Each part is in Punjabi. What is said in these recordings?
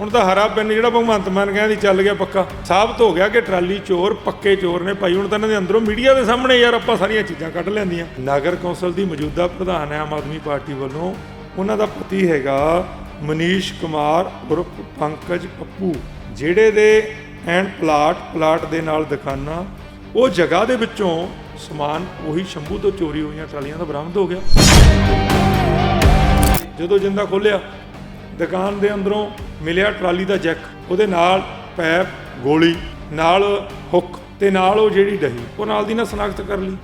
ਹੁਣ ਤਾਂ ਹਰਾ ਪੈਨ ਜਿਹੜਾ ਭਗਵੰਤ ਮਾਨ ਕਹਿੰਦੀ ਚੱਲ ਗਿਆ ਪੱਕਾ। ਸਾਬਤ ਹੋ ਗਿਆ ਕਿ ਟਰਾਲੀ ਚੋਰ, ਪੱਕੇ ਚੋਰ ਨੇ ਭਾਈ। ਹੁਣ ਤਾਂ ਇਹਨਾਂ ਦੇ ਅੰਦਰੋਂ ਮੀਡੀਆ ਦੇ ਸਾਹਮਣੇ ਯਾਰ ਆਪਾਂ ਸਾਰੀਆਂ ਚੀਜ਼ਾਂ ਕੱਢ ਲੈਂਦੀਆਂ। ਨਗਰ ਕੌਂਸਲ ਦੀ ਮੌਜੂਦਾ ਪ੍ਰਧਾਨ ਹੈ ਆਮ ਆਦਮੀ ਪਾਰਟੀ ਵੱਲੋਂ। ਉਹਨਾਂ ਦਾ ਪਤੀ ਹੈਗਾ ਮਨੀਸ਼ ਕੁਮਾਰ ਉਰਫ ਪੰਕਜ ਪੱਪੂ। ਜਿਹੜੇ ਦੇ ਐਂਡ ਪਲਾਟ ਪਲਾਟ ਦੇ ਨਾਲ ਦੁਕਾਨਾਂ, ਉਹ ਜਗ੍ਹਾ ਦੇ ਵਿੱਚੋਂ ਸਮਾਨ ਉਹੀ ਸ਼ੰਭੂ ਤੋਂ ਚੋਰੀ ਹੋਈਆਂ ਟਰਾਲੀਆਂ ਦਾ ਬਰਾਮਦ ਹੋ ਗਿਆ। ਜਦੋਂ ਜਿੰਦਾ ਖੋਲਿਆ ਦੁਕਾਨ ਦੇ ਅੰਦਰੋਂ ਮਿਲਿਆ ਟਰਾਲੀ ਦਾ ਜੈਕ ਉਹਦੇ ਨਾਲ ਪੈਪ ਗੋਲੀ ਨਾਲ ਹੁੱਕ ਤੇ ਨਾਲ ਉਹ ਜਿਹੜੀ ਡਹੀ ਉਹ ਨਾਲ ਦੀ ਨਾਲ ਸਨਾਖਤ ਕਰ ਲਈ।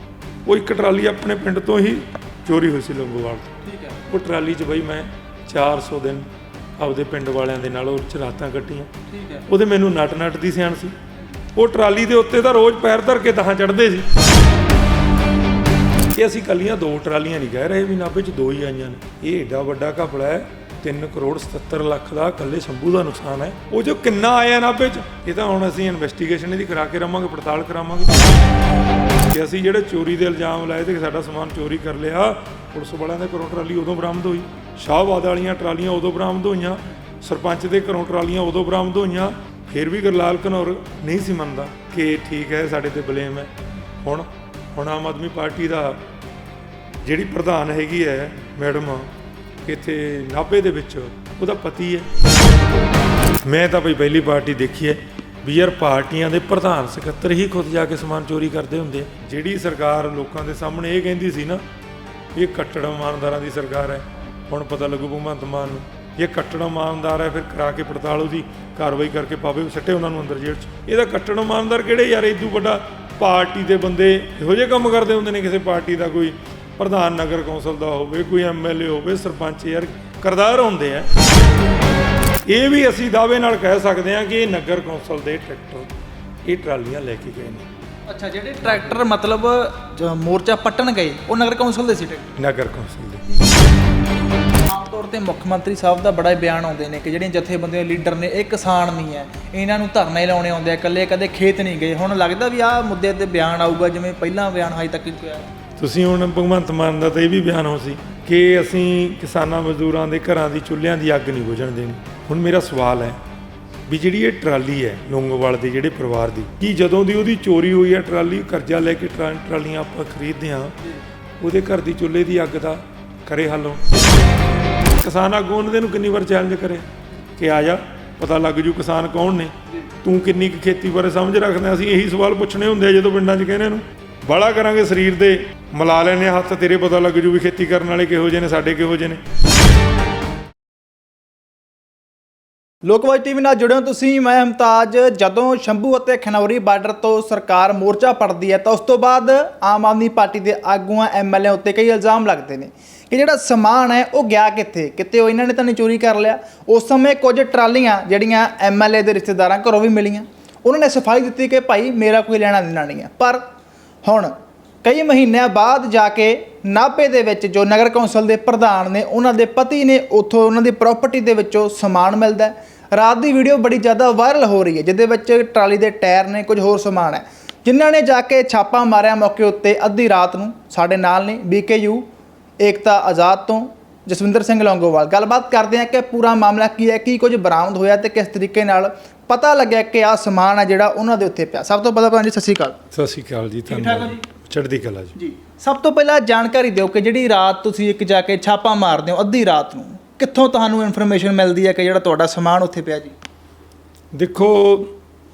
ਉਹ ਇੱਕ ਟਰਾਲੀ ਆਪਣੇ ਪਿੰਡ ਤੋਂ ਹੀ ਚੋਰੀ ਹੋਈ ਸੀ ਲੰਗੋਵਾਲ ਤੋਂ। ਠੀਕ ਹੈ। ਉਹ ਟਰਾਲੀ 'ਚ ਬਈ ਮੈਂ 400 ਦਿਨ ਆਪਦੇ ਪਿੰਡ ਵਾਲਿਆਂ ਦੇ ਨਾਲ ਉਹ 'ਚ ਰਾਤਾਂ ਕੱਟੀਆਂ। ਠੀਕ ਹੈ। ਉਹਦੇ ਮੈਨੂੰ ਨਟ ਨਟ ਦੀ ਸਿਆਣ ਸੀ। ਉਹ ਟਰਾਲੀ ਦੇ ਉੱਤੇ ਤਾਂ ਰੋਜ਼ ਪੈਰ ਧਰ ਕੇ ਦਹਾਂ ਚੜਦੇ ਸੀ। ਇਹ ਅਸੀਂ ਕੱਲੀਆਂ ਦੋ ਟਰਾਲੀਆਂ ਨਹੀਂ ਕਹਿ ਰਹੇ ਵੀ ਨਾਭੇ 'ਚ ਦੋ ਹੀ ਆਈਆਂ ਨੇ। ਇਹ ਏਡਾ ਵੱਡਾ ਘਪਲਾ ਹੈ। 3 ਕਰੋੜ 77 ਲੱਖ ਦਾ ਕੱਲੇ ਸ਼ੰਭੂ ਦਾ ਨੁਕਸਾਨ ਹੈ। ਉਹ ਜੋ ਕਿੰਨਾ ਆਇਆ ਨਾਭੇ 'ਚ ਇਹ ਤਾਂ ਹੁਣ ਅਸੀਂ ਇਨਵੈਸਟੀਗੇਸ਼ਨ ਇਹਦੀ ਕਰਾ ਕੇ ਰਵਾਂਗੇ, ਪੜਤਾਲ ਕਰਾਵਾਂਗੇ। ਕਿ ਅਸੀਂ ਜਿਹੜੇ ਚੋਰੀ ਦੇ ਇਲਜ਼ਾਮ ਲਾਏ ਤੇ ਸਾਡਾ ਸਮਾਨ ਚੋਰੀ ਕਰ ਲਿਆ, ਪੁਲਿਸ ਵਾਲਿਆਂ ਦੇ ਘਰੋਂ ਟਰਾਲੀ ਉਦੋਂ ਬਰਾਮਦ ਹੋਈ। ਸ਼ਾਹਬਾਦ ਵਾਲੀਆਂ ਟਰਾਲੀਆਂ ਉਦੋਂ ਬਰਾਮਦ ਹੋਈਆਂ, ਸਰਪੰਚ ਦੇ ਘਰੋਂ ਟਰਾਲੀਆਂ ਉਦੋਂ ਬਰਾਮਦ ਹੋਈਆਂ, ਫਿਰ ਵੀ ਗੁਰਲਾਲ ਘਨੌਰ ਨਹੀਂ ਸੀ ਮੰਨਦਾ ਕਿ ਠੀਕ ਹੈ, ਸਾਡੇ ਤੇ ਬਲੇਮ ਹੈ। ਹੁਣ ਹੁਣ ਆਮ ਆਦਮੀ ਪਾਰਟੀ ਦਾ ਜਿਹੜੀ ਪ੍ਰਧਾਨ ਹੈਗੀ ਹੈ, ਮੈਡਮ ਇੱਥੇ ਨਾਭੇ ਦੇ ਵਿੱਚ ਉਹਦਾ ਪਤੀ ਹੈ। ਮੈਂ ਤਾਂ ਬਈ ਪਹਿਲੀ ਪਾਰਟੀ ਦੇਖੀ ਹੈ ਵੀ ਯਾਰ ਪਾਰਟੀਆਂ ਦੇ ਪ੍ਰਧਾਨ ਸਕੱਤਰ ਹੀ ਖੁਦ ਜਾ ਕੇ ਸਮਾਨ ਚੋਰੀ ਕਰਦੇ ਹੁੰਦੇ ਆ। ਜਿਹੜੀ ਸਰਕਾਰ ਲੋਕਾਂ ਦੇ ਸਾਹਮਣੇ ਇਹ ਕਹਿੰਦੀ ਸੀ ਨਾ ਵੀ ਇਹ ਕੱਟੜ ਇਮਾਨਦਾਰਾਂ ਦੀ ਸਰਕਾਰ ਹੈ। ਹੁਣ ਪਤਾ ਲੱਗੂ ਭਗਵੰਤ ਮਾਨ ਨੂੰ ਇਹ ਕੱਟੜ ਇਮਾਨਦਾਰ ਹੈ, ਫਿਰ ਕਰਾ ਕੇ ਪੜਤਾਲ ਉਹਦੀ ਕਾਰਵਾਈ ਕਰਕੇ ਪਾਵੇ, ਸੱਟੇ ਉਹਨਾਂ ਨੂੰ ਅੰਦਰ ਜੇਲ੍ਹ 'ਚ। ਇਹਦਾ ਕੱਟੜ ਇਮਾਨਦਾਰ ਕਿਹੜੇ ਯਾਰ ਇਦੋਂ ਵੱਡਾ ਪਾਰਟੀ ਦੇ ਬੰਦੇ ਇਹੋ ਜਿਹੇ ਕੰਮ ਕਰਦੇ ਹੁੰਦੇ ਨੇ ਕਿਸੇ ਪਾਰਟੀ ਦਾ ਕੋਈ ਪ੍ਰਧਾਨ ਨਗਰ ਕੌਂਸਲ ਦਾ ਹੋਵੇ ਕੋਈ ਐਮਐਲਏ ਹੋਵੇ ਸਰਪੰਚ ਯਾਰ ਕਰਦਾਰ ਹੁੰਦੇ ਆ। ਇਹ ਵੀ ਅਸੀਂ ਦਾਅਵੇ ਨਾਲ ਕਹਿ ਸਕਦੇ ਹਾਂ ਕਿ ਇਹ ਨਗਰ ਕੌਂਸਲ ਦੇ ਟਰੈਕਟਰ ਇਹ ਟਰਾਲੀਆਂ ਲੈ ਕੇ ਗਏ ਨੇ। ਅੱਛਾ ਜਿਹੜੇ ਟਰੈਕਟਰ ਮਤਲਬ ਜ- ਮੋਰਚਾ ਪੱਟਣ ਗਏ ਉਹ ਨਗਰ ਕੌਂਸਲ ਦੇ ਸੀ ਟਰੈਕਟਰ? ਨਗਰ ਕੌਂਸਲ ਦੇ। ਆਮ ਤੌਰ ਤੇ ਮੁੱਖ ਮੰਤਰੀ ਸਾਹਿਬ ਦਾ ਬੜਾ ਬਿਆਨ ਆਉਂਦੇ ਨੇ ਕਿ ਜਿਹੜੀਆਂ ਜਥੇਬੰਦੀਆਂ ਦੇ ਲੀਡਰ ਨੇ ਇਹ ਕਿਸਾਨ ਨਹੀਂ ਹੈ। ਇਹਨਾਂ ਨੂੰ ਧਰਨੇ ਲਾਉਣੇ ਆਉਂਦੇ ਆ ਇਕੱਲੇ ਕਦੇ ਖੇਤ ਨਹੀਂ ਗਏ। ਹੁਣ ਲੱਗਦਾ ਵੀ ਆਹ ਮੁੱਦੇ ਤੇ ਬਿਆਨ ਆਊਗਾ ਜਿਵੇਂ ਪਹਿਲਾਂ ਬਿਆਨ ਹਜੇ ਤੱਕ ਕੋਈ ਆਇਆ ਤੁਸੀਂ ਹੁਣ ਭਗਵੰਤ ਮਾਨ ਦਾ ਤਾਂ ਇਹ ਵੀ ਬਿਆਨ ਹੋ ਸੀ ਕਿ ਅਸੀਂ ਕਿਸਾਨਾਂ ਮਜ਼ਦੂਰਾਂ ਦੇ ਘਰਾਂ ਦੀ ਚੁੱਲ੍ਹਿਆਂ ਦੀ ਅੱਗ ਨਹੀਂ ਬੁਝਣ ਦੇਣੀ। ਹੁਣ ਮੇਰਾ ਸਵਾਲ ਹੈ ਵੀ ਜਿਹੜੀ ਇਹ ਟਰਾਲੀ ਹੈ ਲੌਂਗੋਵਾਲ ਦੇ ਜਿਹੜੇ ਪਰਿਵਾਰ ਦੀ, ਕੀ ਜਦੋਂ ਦੀ ਉਹਦੀ ਚੋਰੀ ਹੋਈ ਹੈ ਟਰਾਲੀ, ਕਰਜ਼ਾ ਲੈ ਕੇ ਟਰਾ- ਟਰਾਲੀਆਂ ਆਪਾਂ ਖਰੀਦਦੇ ਹਾਂ, ਉਹਦੇ ਘਰ ਦੀ ਚੁੱਲ੍ਹੇ ਦੀ ਅੱਗ ਦਾ ਕਰੇ ਹੱਲ ਕਿਸਾਨ ਆਗੂ ਉਹਨਾਂ ਦੇ ਨੂੰ ਕਿੰਨੀ ਵਾਰ ਚੈਲੰਜ ਕਰੇ? ਕਿ ਆ ਜਾ, ਪਤਾ ਲੱਗ ਜੂ ਕਿਸਾਨ ਕੌਣ ਨੇ। ਤੂੰ ਕਿੰਨੀ ਕੁ ਖੇਤੀ ਬਾਰੇ ਸਮਝ ਰੱਖਦਾ? ਅਸੀਂ ਇਹੀ ਸਵਾਲ ਪੁੱਛਣੇ ਹੁੰਦੇ ਜਦੋਂ ਪਿੰਡਾਂ 'ਚ ਕਹਿੰਦੇ ਨੂੰ ਬਾਲਾ ਕਰਾਂਗੇ ਸਰੀਰ ਦੇ। ਮਿਲਾ ਲੈਨੇ ਹੱਥ, ਤੇਰੇ ਪਤਾ ਲੱਗ ਜੂ ਵੀ ਖੇਤੀ ਕਰਨ ਵਾਲੇ ਕਿਹੋ ਜਿਹੇ ਨੇ, ਸਾਡੇ ਕਿਹੋ ਜਿਹੇ ਨੇ। ਲੋਕਵਾਜ ਟੀਵੀ ਨਾਲ ਜੁੜੇ ਹੋ ਤੁਸੀਂ, ਮੈਂ ਹਮਤਾਜ। ਜਦੋਂ ਸ਼ੰਭੂ ਅਤੇ ਖਨੌਰੀ ਬਾਰਡਰ ਤੋਂ ਸਰਕਾਰ ਮੋਰਚਾ ਪੜਦੀ ਹੈ, ਤਾਂ ਉਸ ਤੋਂ ਬਾਅਦ ਆਮ ਆਦਮੀ ਪਾਰਟੀ ਦੇ ਆਗੂਆਂ ਐਮਐਲਏ ਉੱਤੇ ਕਈ ਇਲਜ਼ਾਮ ਲੱਗਦੇ ਨੇ ਕਿ ਜਿਹੜਾ ਸਮਾਨ ਹੈ, ਉਹ ਗਿਆ ਕਿੱਥੇ? ਕਿਤੇ ਉਹ ਇਹਨਾਂ ਨੇ ਤਾਂ ਨਹੀਂ ਚੋਰੀ ਕਰ ਲਿਆ। ਉਸ ਸਮੇਂ ਕੁਝ ਟਰਾਲੀਆਂ ਜਿਹੜੀਆਂ ਐਮਐਲਏ ਦੇ ਰਿਸ਼ਤੇਦਾਰਾਂ ਘਰੋਂ ਵੀ ਮਿਲੀਆਂ। ਉਹਨਾਂ ਨੇ ਸਫ਼ਾਈ ਦਿੱਤੀ ਕਿ ਭਾਈ, ਮੇਰਾ ਕੋਈ ਲੈਣਾ ਦੇਣਾ ਨਹੀਂ ਹੈ। ਪਰ ਹੁਣ ਕਈ ਮਹੀਨਿਆਂ ਬਾਅਦ ਜਾ ਕੇ ਨਾਭੇ ਦੇ ਵਿੱਚ ਜੋ ਨਗਰ ਕੌਂਸਲ ਦੇ ਪ੍ਰਧਾਨ ਨੇ ਉਹਨਾਂ ਦੇ ਪਤੀ ਨੇ ਉੱਥੋਂ ਉਹਨਾਂ ਦੀ ਪ੍ਰਾਪਰਟੀ ਦੇ ਵਿੱਚੋਂ ਸਮਾਨ ਮਿਲਦਾ ਹੈ। ਰਾਤ ਦੀ ਵੀਡੀਓ ਬੜੀ ਜ਼ਿਆਦਾ ਵਾਇਰਲ ਹੋ ਰਹੀ ਹੈ ਜਿਹਦੇ ਵਿੱਚ ਟਰਾਲੀ ਦੇ ਟਾਇਰ ਨੇ ਕੁਝ ਹੋਰ ਸਮਾਨ ਹੈ। ਜਿਨ੍ਹਾਂ ਨੇ ਜਾ ਕੇ ਛਾਪਾ ਮਾਰਿਆ ਮੌਕੇ ਉੱਤੇ ਅੱਧੀ ਰਾਤ ਨੂੰ ਸਾਡੇ ਨਾਲ ਨੇ ਬੀਕੇਯੂ ਏਕਤਾ ਆਜ਼ਾਦ ਤੋਂ ਜਸਵਿੰਦਰ ਸਿੰਘ ਲੌਂਗੋਵਾਲ। ਗੱਲਬਾਤ ਕਰਦੇ ਹਾਂ ਕਿ ਪੂਰਾ ਮਾਮਲਾ ਕੀ ਹੈ ਕੀ ਕੁਝ ਬਰਾਮਦ ਹੋਇਆ ਤੇ ਕਿਸ ਤਰੀਕੇ ਨਾਲ ਪਤਾ ਲੱਗਿਆ ਕਿ ਆਹ ਸਮਾਨ ਹੈ ਜਿਹੜਾ ਉਹਨਾਂ ਦੇ ਉੱਤੇ ਪਿਆ। ਸਭ ਤੋਂ ਪਹਿਲਾਂ ਭਾਜੀ ਸਤਿ ਸ਼੍ਰੀ ਅਕਾਲ। ਸਤਿ ਸ਼੍ਰੀ ਅਕਾਲ ਜੀ ਧੰਨਵਾਦ। ਜੀ? ਚੜ੍ਹਦੀ ਕਲਾ ਜੀ। ਜੀ। ਸਭ ਤੋਂ ਪਹਿਲਾਂ ਜਾਣਕਾਰੀ ਦਿਓ ਕਿ ਜਿਹੜੀ ਰਾਤ ਤੁਸੀਂ ਇੱਕ ਜਾ ਕੇ ਛਾਪਾ ਮਾਰਦੇ ਹੋ ਅੱਧੀ ਰਾਤ ਨੂੰ ਕਿੱਥੋਂ ਤੁਹਾਨੂੰ ਇਨਫੋਰਮੇਸ਼ਨ ਮਿਲਦੀ ਹੈ ਕਿ ਜਿਹੜਾ ਤੁਹਾਡਾ ਸਮਾਨ ਉੱਥੇ ਪਿਆ ਜੀ? ਦੇਖੋ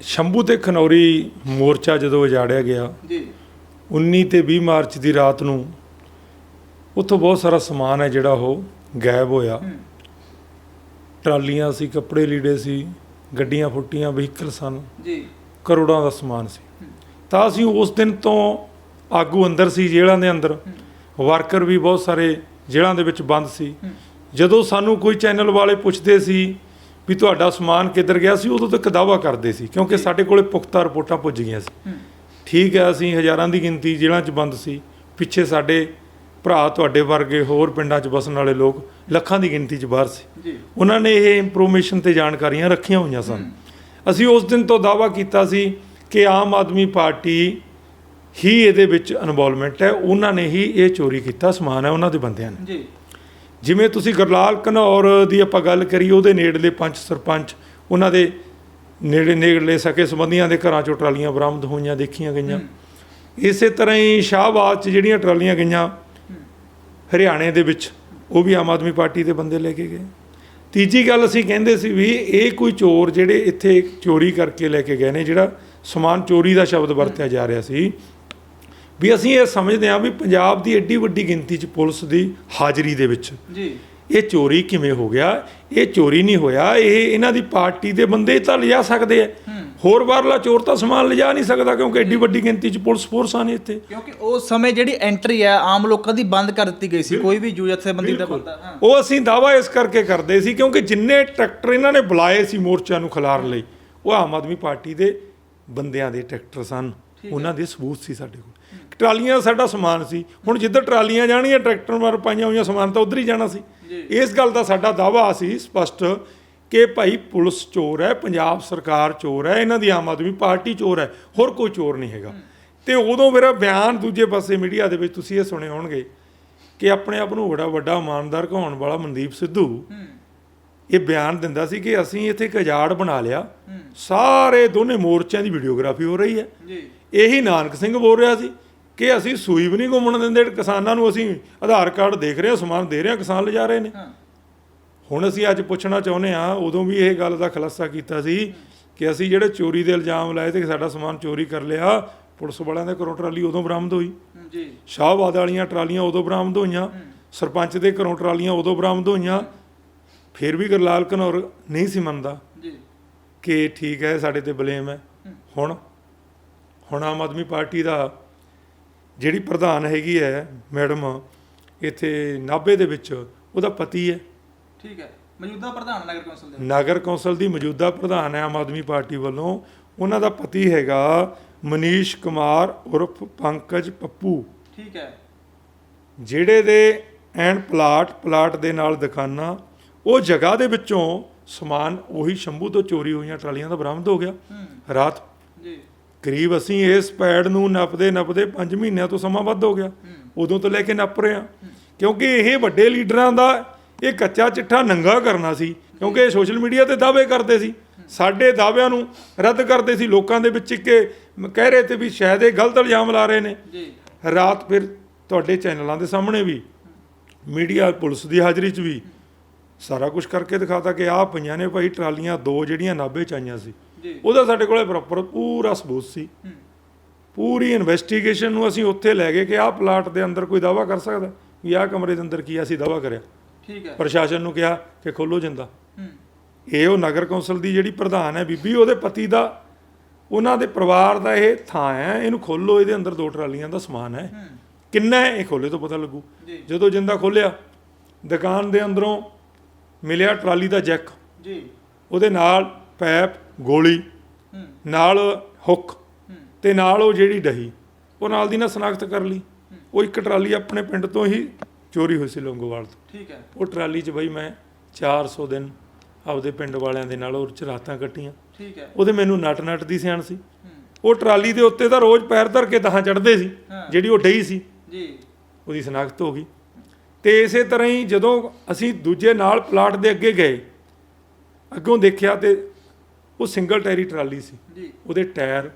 ਸ਼ੰਭੂ ਤੇ ਖਨੌਰੀ ਮੋਰਚਾ ਜਦੋਂ ਉਜਾੜਿਆ ਗਿਆ ਜੀ। 19 ਤੇ 20 ਮਾਰਚ ਦੀ ਰਾਤ ਨੂੰ ਉੱਥੋਂ ਬਹੁਤ ਸਾਰਾ ਸਮਾਨ ਹੈ ਜਿਹੜਾ ਉਹ ਗਾਇਬ ਹੋਇਆ। ਟਰਾਲੀਆਂ ਸੀ ਕੱਪੜੇ ਲੀੜੇ ਸੀ ਗੱਡੀਆਂ ਫੁੱਟੀਆਂ ਵਹੀਕਲ ਸਨ। ਜੀ। ਕਰੋੜਾਂ ਦਾ ਸਮਾਨ ਸੀ। ਤਾਂ ਅਸੀਂ ਉਸ ਦਿਨ ਤੋਂ ਆਗੂ ਅੰਦਰ ਸੀ ਜੇਲ੍ਹਾਂ ਦੇ ਅੰਦਰ। ਵਰਕਰ ਵੀ ਬਹੁਤ ਸਾਰੇ ਜੇਲ੍ਹਾਂ ਦੇ ਵਿੱਚ ਬੰਦ ਸੀ। ਜਦੋਂ ਸਾਨੂੰ ਕੋਈ ਚੈਨਲ ਵਾਲੇ ਪੁੱਛਦੇ ਸੀ ਵੀ ਤੁਹਾਡਾ ਸਮਾਨ ਕਿੱਧਰ ਗਿਆ ਸੀ ਉਦੋਂ ਤੱਕ ਦਾਵਾ ਕਰਦੇ ਸੀ ਕਿਉਂਕਿ ਸਾਡੇ ਕੋਲੇ ਪੁਖਤਾ ਰਿਪੋਰਟਾਂ ਪੁੱਜ ਗਈਆਂ ਸੀ। ਠੀਕ ਹੈ ਅਸੀਂ ਹਜ਼ਾਰਾਂ ਦੀ ਗਿਣਤੀ ਜੇਲ੍ਹਾਂ 'ਚ ਬੰਦ ਸੀ। ਪਿੱਛੇ ਸਾਡੇ ਭਰਾ ਤੁਹਾਡੇ ਵਰਗੇ ਹੋਰ ਪਿੰਡਾਂ 'ਚ ਵਸਣ ਵਾਲੇ ਲੋਕ ਲੱਖਾਂ ਦੀ ਗਿਣਤੀ 'ਚ ਬਾਹਰ ਸੀ। ਉਹਨਾਂ ਨੇ ਇਹ ਇਨਫੋਰਮੇਸ਼ਨ ਤੇ ਜਾਣਕਾਰੀਆਂ ਰੱਖੀਆਂ ਹੋਈਆਂ ਸਨ। ਅਸੀਂ ਉਸ ਦਿਨ ਤੋਂ ਦਾਵਾ ਕੀਤਾ ਸੀ ਕਿ ਆਮ ਆਦਮੀ ਪਾਰਟੀ ਹੀ ਇਹਦੇ ਵਿੱਚ ਇਨਵੋਲਵਮੈਂਟ ਹੈ ਉਹਨਾਂ ਨੇ ਹੀ ਇਹ ਚੋਰੀ ਕੀਤਾ ਸਮਾਨ ਹੈ ਉਹਨਾਂ ਦੇ ਬੰਦਿਆਂ ਨੇ। ਜੀ। ਜਿਵੇਂ ਤੁਸੀਂ ਗੁਰਲਾਲ ਘਨੌਰ ਦੀ ਆਪਾਂ ਗੱਲ ਕਰੀ ਉਹਦੇ ਨੇੜਲੇ ਪੰਚ ਸਰਪੰਚ ਉਹਨਾਂ ਦੇ ਨੇੜੇ ਨੇੜਲੇ ਸਕੇ ਸੰਬੰਧੀਆਂ ਦੇ ਘਰਾਂ ਚੋਂ ਟਰਾਲੀਆਂ ਬਰਾਮਦ ਹੋਈਆਂ ਦੇਖੀਆਂ ਗਈਆਂ। ਇਸੇ ਤਰ੍ਹਾਂ ਹੀ ਸ਼ਾਹਬਾਦ 'ਚ ਜਿਹੜੀਆਂ ਟਰਾਲੀਆਂ ਗਈਆਂ ਹਰਿਆਣੇ ਦੇ ਵਿੱਚ ਉਹ ਵੀ ਆਮ ਆਦਮੀ ਪਾਰਟੀ ਦੇ ਬੰਦੇ ਲੈ ਕੇ ਗਏ। ਤੀਜੀ ਗੱਲ ਅਸੀਂ ਕਹਿੰਦੇ ਸੀ ਵੀ ਇਹ ਕੋਈ ਚੋਰ ਜਿਹੜੇ ਇੱਥੇ ਚੋਰੀ ਕਰਕੇ ਲੈ ਕੇ ਗਏ ਨੇ ਜਿਹੜਾ ਸਮਾਨ ਚੋਰੀ ਦਾ ਸ਼ਬਦ ਵਰਤਿਆ ਜਾ ਰਿਹਾ ਸੀ ਵੀ ਅਸੀਂ ਇਹ ਸਮਝਦੇ ਹਾਂ ਵੀ ਪੰਜਾਬ ਦੀ ਐਡੀ ਵੱਡੀ ਗਿਣਤੀ 'ਚ ਪੁਲਿਸ ਦੀ ਹਾਜ਼ਰੀ ਦੇ ਵਿੱਚ। ਜੀ। ਇਹ ਚੋਰੀ ਕਿਵੇਂ ਹੋ ਗਿਆ? ਇਹ ਚੋਰੀ ਨਹੀਂ ਹੋਇਆ। ਇਹ ਇਹਨਾਂ ਦੀ ਪਾਰਟੀ ਦੇ ਬੰਦੇ ਤਾਂ ਲਿਜਾ ਸਕਦੇ ਆ। ਹੋਰ ਬਾਹਰਲਾ ਚੋਰ ਤਾਂ ਸਮਾਨ ਲਿਜਾ ਨਹੀਂ ਸਕਦਾ ਕਿਉਂਕਿ ਐਡੀ ਵੱਡੀ ਗਿਣਤੀ 'ਚ ਪੁਲਿਸ ਫੋਰਸਾਂ ਨੇ ਇੱਥੇ। ਕਿਉਂਕਿ ਉਸ ਸਮੇਂ ਜਿਹੜੀ ਐਂਟਰੀ ਹੈ ਆਮ ਲੋਕਾਂ ਦੀ ਬੰਦ ਕਰ ਦਿੱਤੀ ਗਈ ਸੀ। ਕੋਈ ਵੀ ਜੂ ਜਥੇਬੰਦੀ ਦਾ ਬੰਦਾ ਹਾਂ। ਉਹ ਅਸੀਂ ਦਾਵਾ ਇਸ ਕਰਕੇ ਕਰਦੇ ਸੀ ਕਿਉਂਕਿ ਜਿੰਨੇ ਟਰੈਕਟਰ ਇਹਨਾਂ ਨੇ ਬੁਲਾਏ ਸੀ ਮੋਰਚਾ ਨੂੰ ਖਿਲਾਰਨ ਲਈ ਉਹ ਆਮ ਆਦਮੀ ਪਾਰਟੀ ਦੇ ਬੰਦਿਆਂ ਦੇ ਟਰੈਕਟਰ ਸਨ। ਉਹਨਾਂ ਦੇ ਸਬੂਤ ਸੀ ਸਾਡੇ ਕੋਲ। ਟਰਾਲੀਆਂ ਸਾਡਾ ਸਮਾਨ ਸੀ। ਹੁਣ ਜਿੱਧਰ ਟਰਾਲੀਆਂ ਜਾਣੀਆਂ ਟਰੈਕਟਰ ਮਾਰ ਪਾਈਆਂ ਹੋਈਆਂ ਸਮਾਨ ਤਾਂ ਉਧਰ ਹੀ ਜਾਣਾ ਸੀ। ਇਸ ਗੱਲ ਦਾ ਸਾਡਾ ਦਾਵਾ ਸੀ ਸਪਸ਼ਟ ਕਿ ਭਾਈ ਪੁਲਿਸ ਚੋਰ ਹੈ ਪੰਜਾਬ ਸਰਕਾਰ ਚੋਰ ਹੈ ਇਹਨਾਂ ਦੀ ਆਮ ਆਦਮੀ ਪਾਰਟੀ ਚੋਰ ਹੈ ਹੋਰ ਕੋਈ ਚੋਰ ਨਹੀਂ ਹੈਗਾ। ਤੇ ਉਦੋਂ ਮੇਰਾ ਬਿਆਨ ਦੂਜੇ ਪਾਸੇ ਮੀਡੀਆ ਦੇ ਵਿੱਚ ਤੁਸੀਂ ਇਹ ਸੁਣੇ ਹੋਣਗੇ ਕਿ ਆਪਣੇ ਆਪ ਨੂੰ ਬੜਾ ਵੱਡਾ ਇਮਾਨਦਾਰ ਕਹਾਉਣ ਵਾਲਾ ਮਨਦੀਪ ਸਿੱਧੂ ਇਹ ਬਿਆਨ ਦਿੰਦਾ ਸੀ ਕਿ ਅਸੀਂ ਇੱਥੇ ਇੱਕ ਉਜਾੜ ਬਣਾ ਲਿਆ। ਸਾਰੇ ਦੋਨੇ ਮੋਰਚਿਆਂ ਦੀ ਵੀਡੀਓਗ੍ਰਾਫੀ ਹੋ ਰਹੀ ਹੈ। ਜੀ। ਇਹੀ ਨਾਨਕ ਸਿੰਘ ਬੋਲ ਰਿਹਾ ਸੀ। ਕਿ ਅਸੀਂ ਸੂਈ ਵੀ ਨਹੀਂ ਘੁੰਮਣ ਦਿੰਦੇ ਕਿਸਾਨਾਂ ਨੂੰ ਅਸੀਂ ਆਧਾਰ ਕਾਰਡ ਦੇਖ ਰਹੇ ਹਾਂ ਸਮਾਨ ਦੇ ਰਹੇ ਹਾਂ ਕਿਸਾਨ ਲਿਜਾ ਰਹੇ ਨੇ। ਹੁਣ ਅਸੀਂ ਅੱਜ ਪੁੱਛਣਾ ਚਾਹੁੰਦੇ ਹਾਂ ਉਦੋਂ ਵੀ ਇਹ ਗੱਲ ਦਾ ਖੁਲਾਸਾ ਕੀਤਾ ਸੀ ਕਿ ਅਸੀਂ ਜਿਹੜੇ ਚੋਰੀ ਦੇ ਇਲਜ਼ਾਮ ਲਾਏ ਤੇ ਕਿ ਸਾਡਾ ਸਮਾਨ ਚੋਰੀ ਕਰ ਲਿਆ ਪੁਲਿਸ ਵਾਲਿਆਂ ਦੇ ਘਰੋਂ ਟਰਾਲੀ ਉਦੋਂ ਬਰਾਮਦ ਹੋਈ। ਜੀ। ਸ਼ਾਹਬਾਦ ਵਾਲੀਆਂ ਟਰਾਲੀਆਂ ਉਦੋਂ ਬਰਾਮਦ ਹੋਈਆਂ ਸਰਪੰਚ ਦੇ ਘਰੋਂ ਟਰਾਲੀਆਂ ਉਦੋਂ ਬਰਾਮਦ ਹੋਈਆਂ ਫਿਰ ਵੀ ਗੁਰਲਾਲ ਘਨੌਰ ਨਹੀਂ ਸੀ ਮੰਨਦਾ ਜੀ। ਕਿ ਠੀਕ ਹੈ ਸਾਡੇ ਤੇ ਬਲੇਮ ਹੈ। ਹੁਣ ਹੁਣ ਆਮ ਆਦਮੀ ਪਾਰਟੀ ਦਾ ਜਿਹੜੀ ਪ੍ਰਧਾਨ ਹੈਗੀ ਹੈ ਮੈਡਮ ਇੱਥੇ ਨਾਭੇ ਦੇ ਵਿੱਚ ਉਹਦਾ ਪਤੀ ਹੈ। ਠੀਕ ਹੈ। ਮੌਜੂਦਾ ਪ੍ਰਧਾਨ ਨਗਰ ਕੌਂਸਲ ਦੇ ਨਗਰ ਕੌਂਸਲ ਦੀ ਮੌਜੂਦਾ ਪ੍ਰਧਾਨ ਹੈ ਆਮ ਆਦਮੀ ਪਾਰਟੀ ਵੱਲੋਂ। ਉਹਨਾਂ ਦਾ ਪਤੀ ਹੈਗਾ ਮਨੀਸ਼ ਕੁਮਾਰ ਉਰਫ ਪੰਕਜ ਪੱਪੂ। ਠੀਕ ਹੈ। ਜਿਹੜੇ ਦੇ ਐਨ ਪਲਾਟ ਪਲਾਟ ਦੇ ਨਾਲ ਦੁਕਾਨਾਂ ਉਹ ਜਗ੍ਹਾ ਦੇ ਵਿੱਚੋਂ ਸਮਾਨ ਉਹੀ ਸ਼ੰਭੂ ਤੋਂ ਚੋਰੀ ਹੋਈਆਂ ਟਰਾਲੀਆਂ ਦਾ ਬਰਾਮਦ ਹੋ ਗਿਆ। ਰਾਤ ਕਰੀਬ ਅਸੀਂ ਇਸ ਪੈੜ ਨੂੰ ਨੱਪਦੇ ਨੱਪਦੇ 5 ਮਹੀਨਿਆਂ ਤੋਂ ਸਮਾਂ ਵੱਧ ਹੋ ਗਿਆ। ਉਦੋਂ ਤੋਂ ਲੈ ਕੇ ਨੱਪ ਰਹੇ ਹਾਂ। ਕਿਉਂਕਿ ਇਹ ਵੱਡੇ ਲੀਡਰਾਂ ਦਾ ਇਹ ਕੱਚਾ ਚਿੱਠਾ ਨੰਗਾ ਕਰਨਾ ਸੀ। ਕਿਉਂਕਿ ਇਹ ਸੋਸ਼ਲ ਮੀਡੀਆ ਤੇ ਦਾਅਵੇ ਕਰਦੇ ਸੀ। ਸਾਡੇ ਦਾਅਵਿਆਂ ਨੂੰ ਰੱਦ ਕਰਦੇ ਸੀ। ਲੋਕਾਂ ਦੇ ਵਿੱਚ ਕਿ ਕਹਿ ਰਹੇ ਤੇ ਵੀ ਸ਼ਾਇਦ ਇਹ ਗਲਤ ਇਲਜ਼ਾਮ ਲਾ ਰਹੇ ਨੇ। ਜੀ। ਰਾਤ ਫਿਰ ਤੁਹਾਡੇ ਚੈਨਲਾਂ ਦੇ ਸਾਹਮਣੇ ਵੀ ਮੀਡੀਆ ਪੁਲਿਸ ਦੀ ਹਾਜ਼ਰੀ 'ਚ ਵੀ ਸਾਰਾ ਕੁਝ ਕਰਕੇ ਦਿਖਾਤਾ ਕਿ ਆਹ ਪਈਆਂ ਨੇ ਭਾਈ ਟਰਾਲੀਆਂ ਦੋ ਜਿਹੜੀਆਂ ਨਾਭੇ ਚ ਆਈਆਂ ਸੀ। ਉਹਦਾ ਸਾਡੇ ਕੋਲੇ ਪ੍ਰੋਪਰ ਪੂਰਾ ਸਬੂਤ ਸੀ। ਪੂਰੀ ਇਨਵੈਸਟੀਗੇਸ਼ਨ ਨੂੰ ਅਸੀਂ ਉੱਥੇ ਲੈ ਗਏ ਕਿ ਆਹ ਪਲਾਟ ਦੇ ਅੰਦਰ ਕੋਈ ਦਾਵਾ ਕਰ ਸਕਦਾ ਵੀ ਆਹ ਕਮਰੇ ਦੇ ਅੰਦਰ ਕੀ ਆ? ਅਸੀਂ ਦਾਵਾ ਕਰਿਆ। ਠੀਕ ਹੈ। ਪ੍ਰਸ਼ਾਸਨ ਨੂੰ ਕਿਹਾ ਕਿ ਖੋਲੋ ਜਿੰਦਾ। ਹੂੰ। ਇਹ ਉਹ ਨਗਰ ਕੌਂਸਲ ਦੀ ਜਿਹੜੀ ਪ੍ਰਧਾਨ ਹੈ ਬੀਬੀ ਉਹਦੇ ਪਤੀ ਦਾ ਉਹਨਾਂ ਦੇ ਪਰਿਵਾਰ ਦਾ ਇਹ ਥਾਂ ਹੈ ਇਹਨੂੰ ਖੋਲੋ ਇਹਦੇ ਅੰਦਰ ਦੋ ਟਰਾਲੀਆਂ ਦਾ ਸਮਾਨ ਹੈ। ਕਿੰਨਾ ਇਹ ਖੋਲੇ ਤੋਂ ਪਤਾ ਲੱਗੂ। ਜਦੋਂ ਜਿੰਦਾ ਖੋਲਿਆ ਦੁਕਾਨ ਦੇ ਅੰਦਰੋਂ ਮਿਲਿਆ ਟਰਾਲੀ ਦਾ ਜੈਕ। ਜੀ। ਉਹਦੇ ਨਾਲ ਪੈਪ ਗੋਲੀ ਨਾਲ ਹੁੱਕ ਤੇ ਨਾਲ ਉਹ ਜਿਹੜੀ ਡਹੀ ਉਹ ਨਾਲ ਦੀ ਨਾਲ ਸਨਾਖਤ ਕਰ ਲਈ। ਉਹ ਇੱਕ ਟਰਾਲੀ ਆਪਣੇ ਪਿੰਡ ਤੋਂ ਹੀ ਚੋਰੀ ਹੋਈ ਸੀ ਲੌਂਗੋਵਾਲ ਤੋਂ। ਠੀਕ ਹੈ। ਉਹ ਟਰਾਲੀ 'ਚ ਬਈ ਮੈਂ 400 ਦਿਨ ਆਪਦੇ ਪਿੰਡ ਵਾਲਿਆਂ ਦੇ ਨਾਲ ਉਹ 'ਚ ਰਾਤਾਂ ਕੱਟੀਆਂ। ਠੀਕ ਹੈ। ਉਹਦੇ ਮੈਨੂੰ ਨਟ ਨਟ ਦੀ ਸਿਆਣ ਸੀ। ਉਹ ਟਰਾਲੀ ਦੇ ਉੱਤੇ ਤਾਂ ਰੋਜ਼ ਪੈਰ ਧਰ ਕੇ ਦਹਾਂ ਚੜਦੇ ਸੀ। ਜਿਹੜੀ ਉਹ ਡਹੀ ਸੀ। ਜੀ। ਉਹਦੀ ਸਨਾਖਤ ਹੋ ਗਈ। ਤੇ ਇਸੇ ਤਰ੍ਹਾਂ ਹੀ ਜਦੋਂ ਅਸੀਂ ਦੂਜੇ ਨਾਲ ਪਲਾਟ ਦੇ ਅੱਗੇ ਗਏ ਅੱਗੋਂ ਦੇਖਿਆ ਤੇ ਉਹ ਸਿੰਗਲ ਟਾਇਰੀ ਟਰਾਲੀ ਸੀ। ਜੀ। ਉਹਦੇ ਟਾਇਰ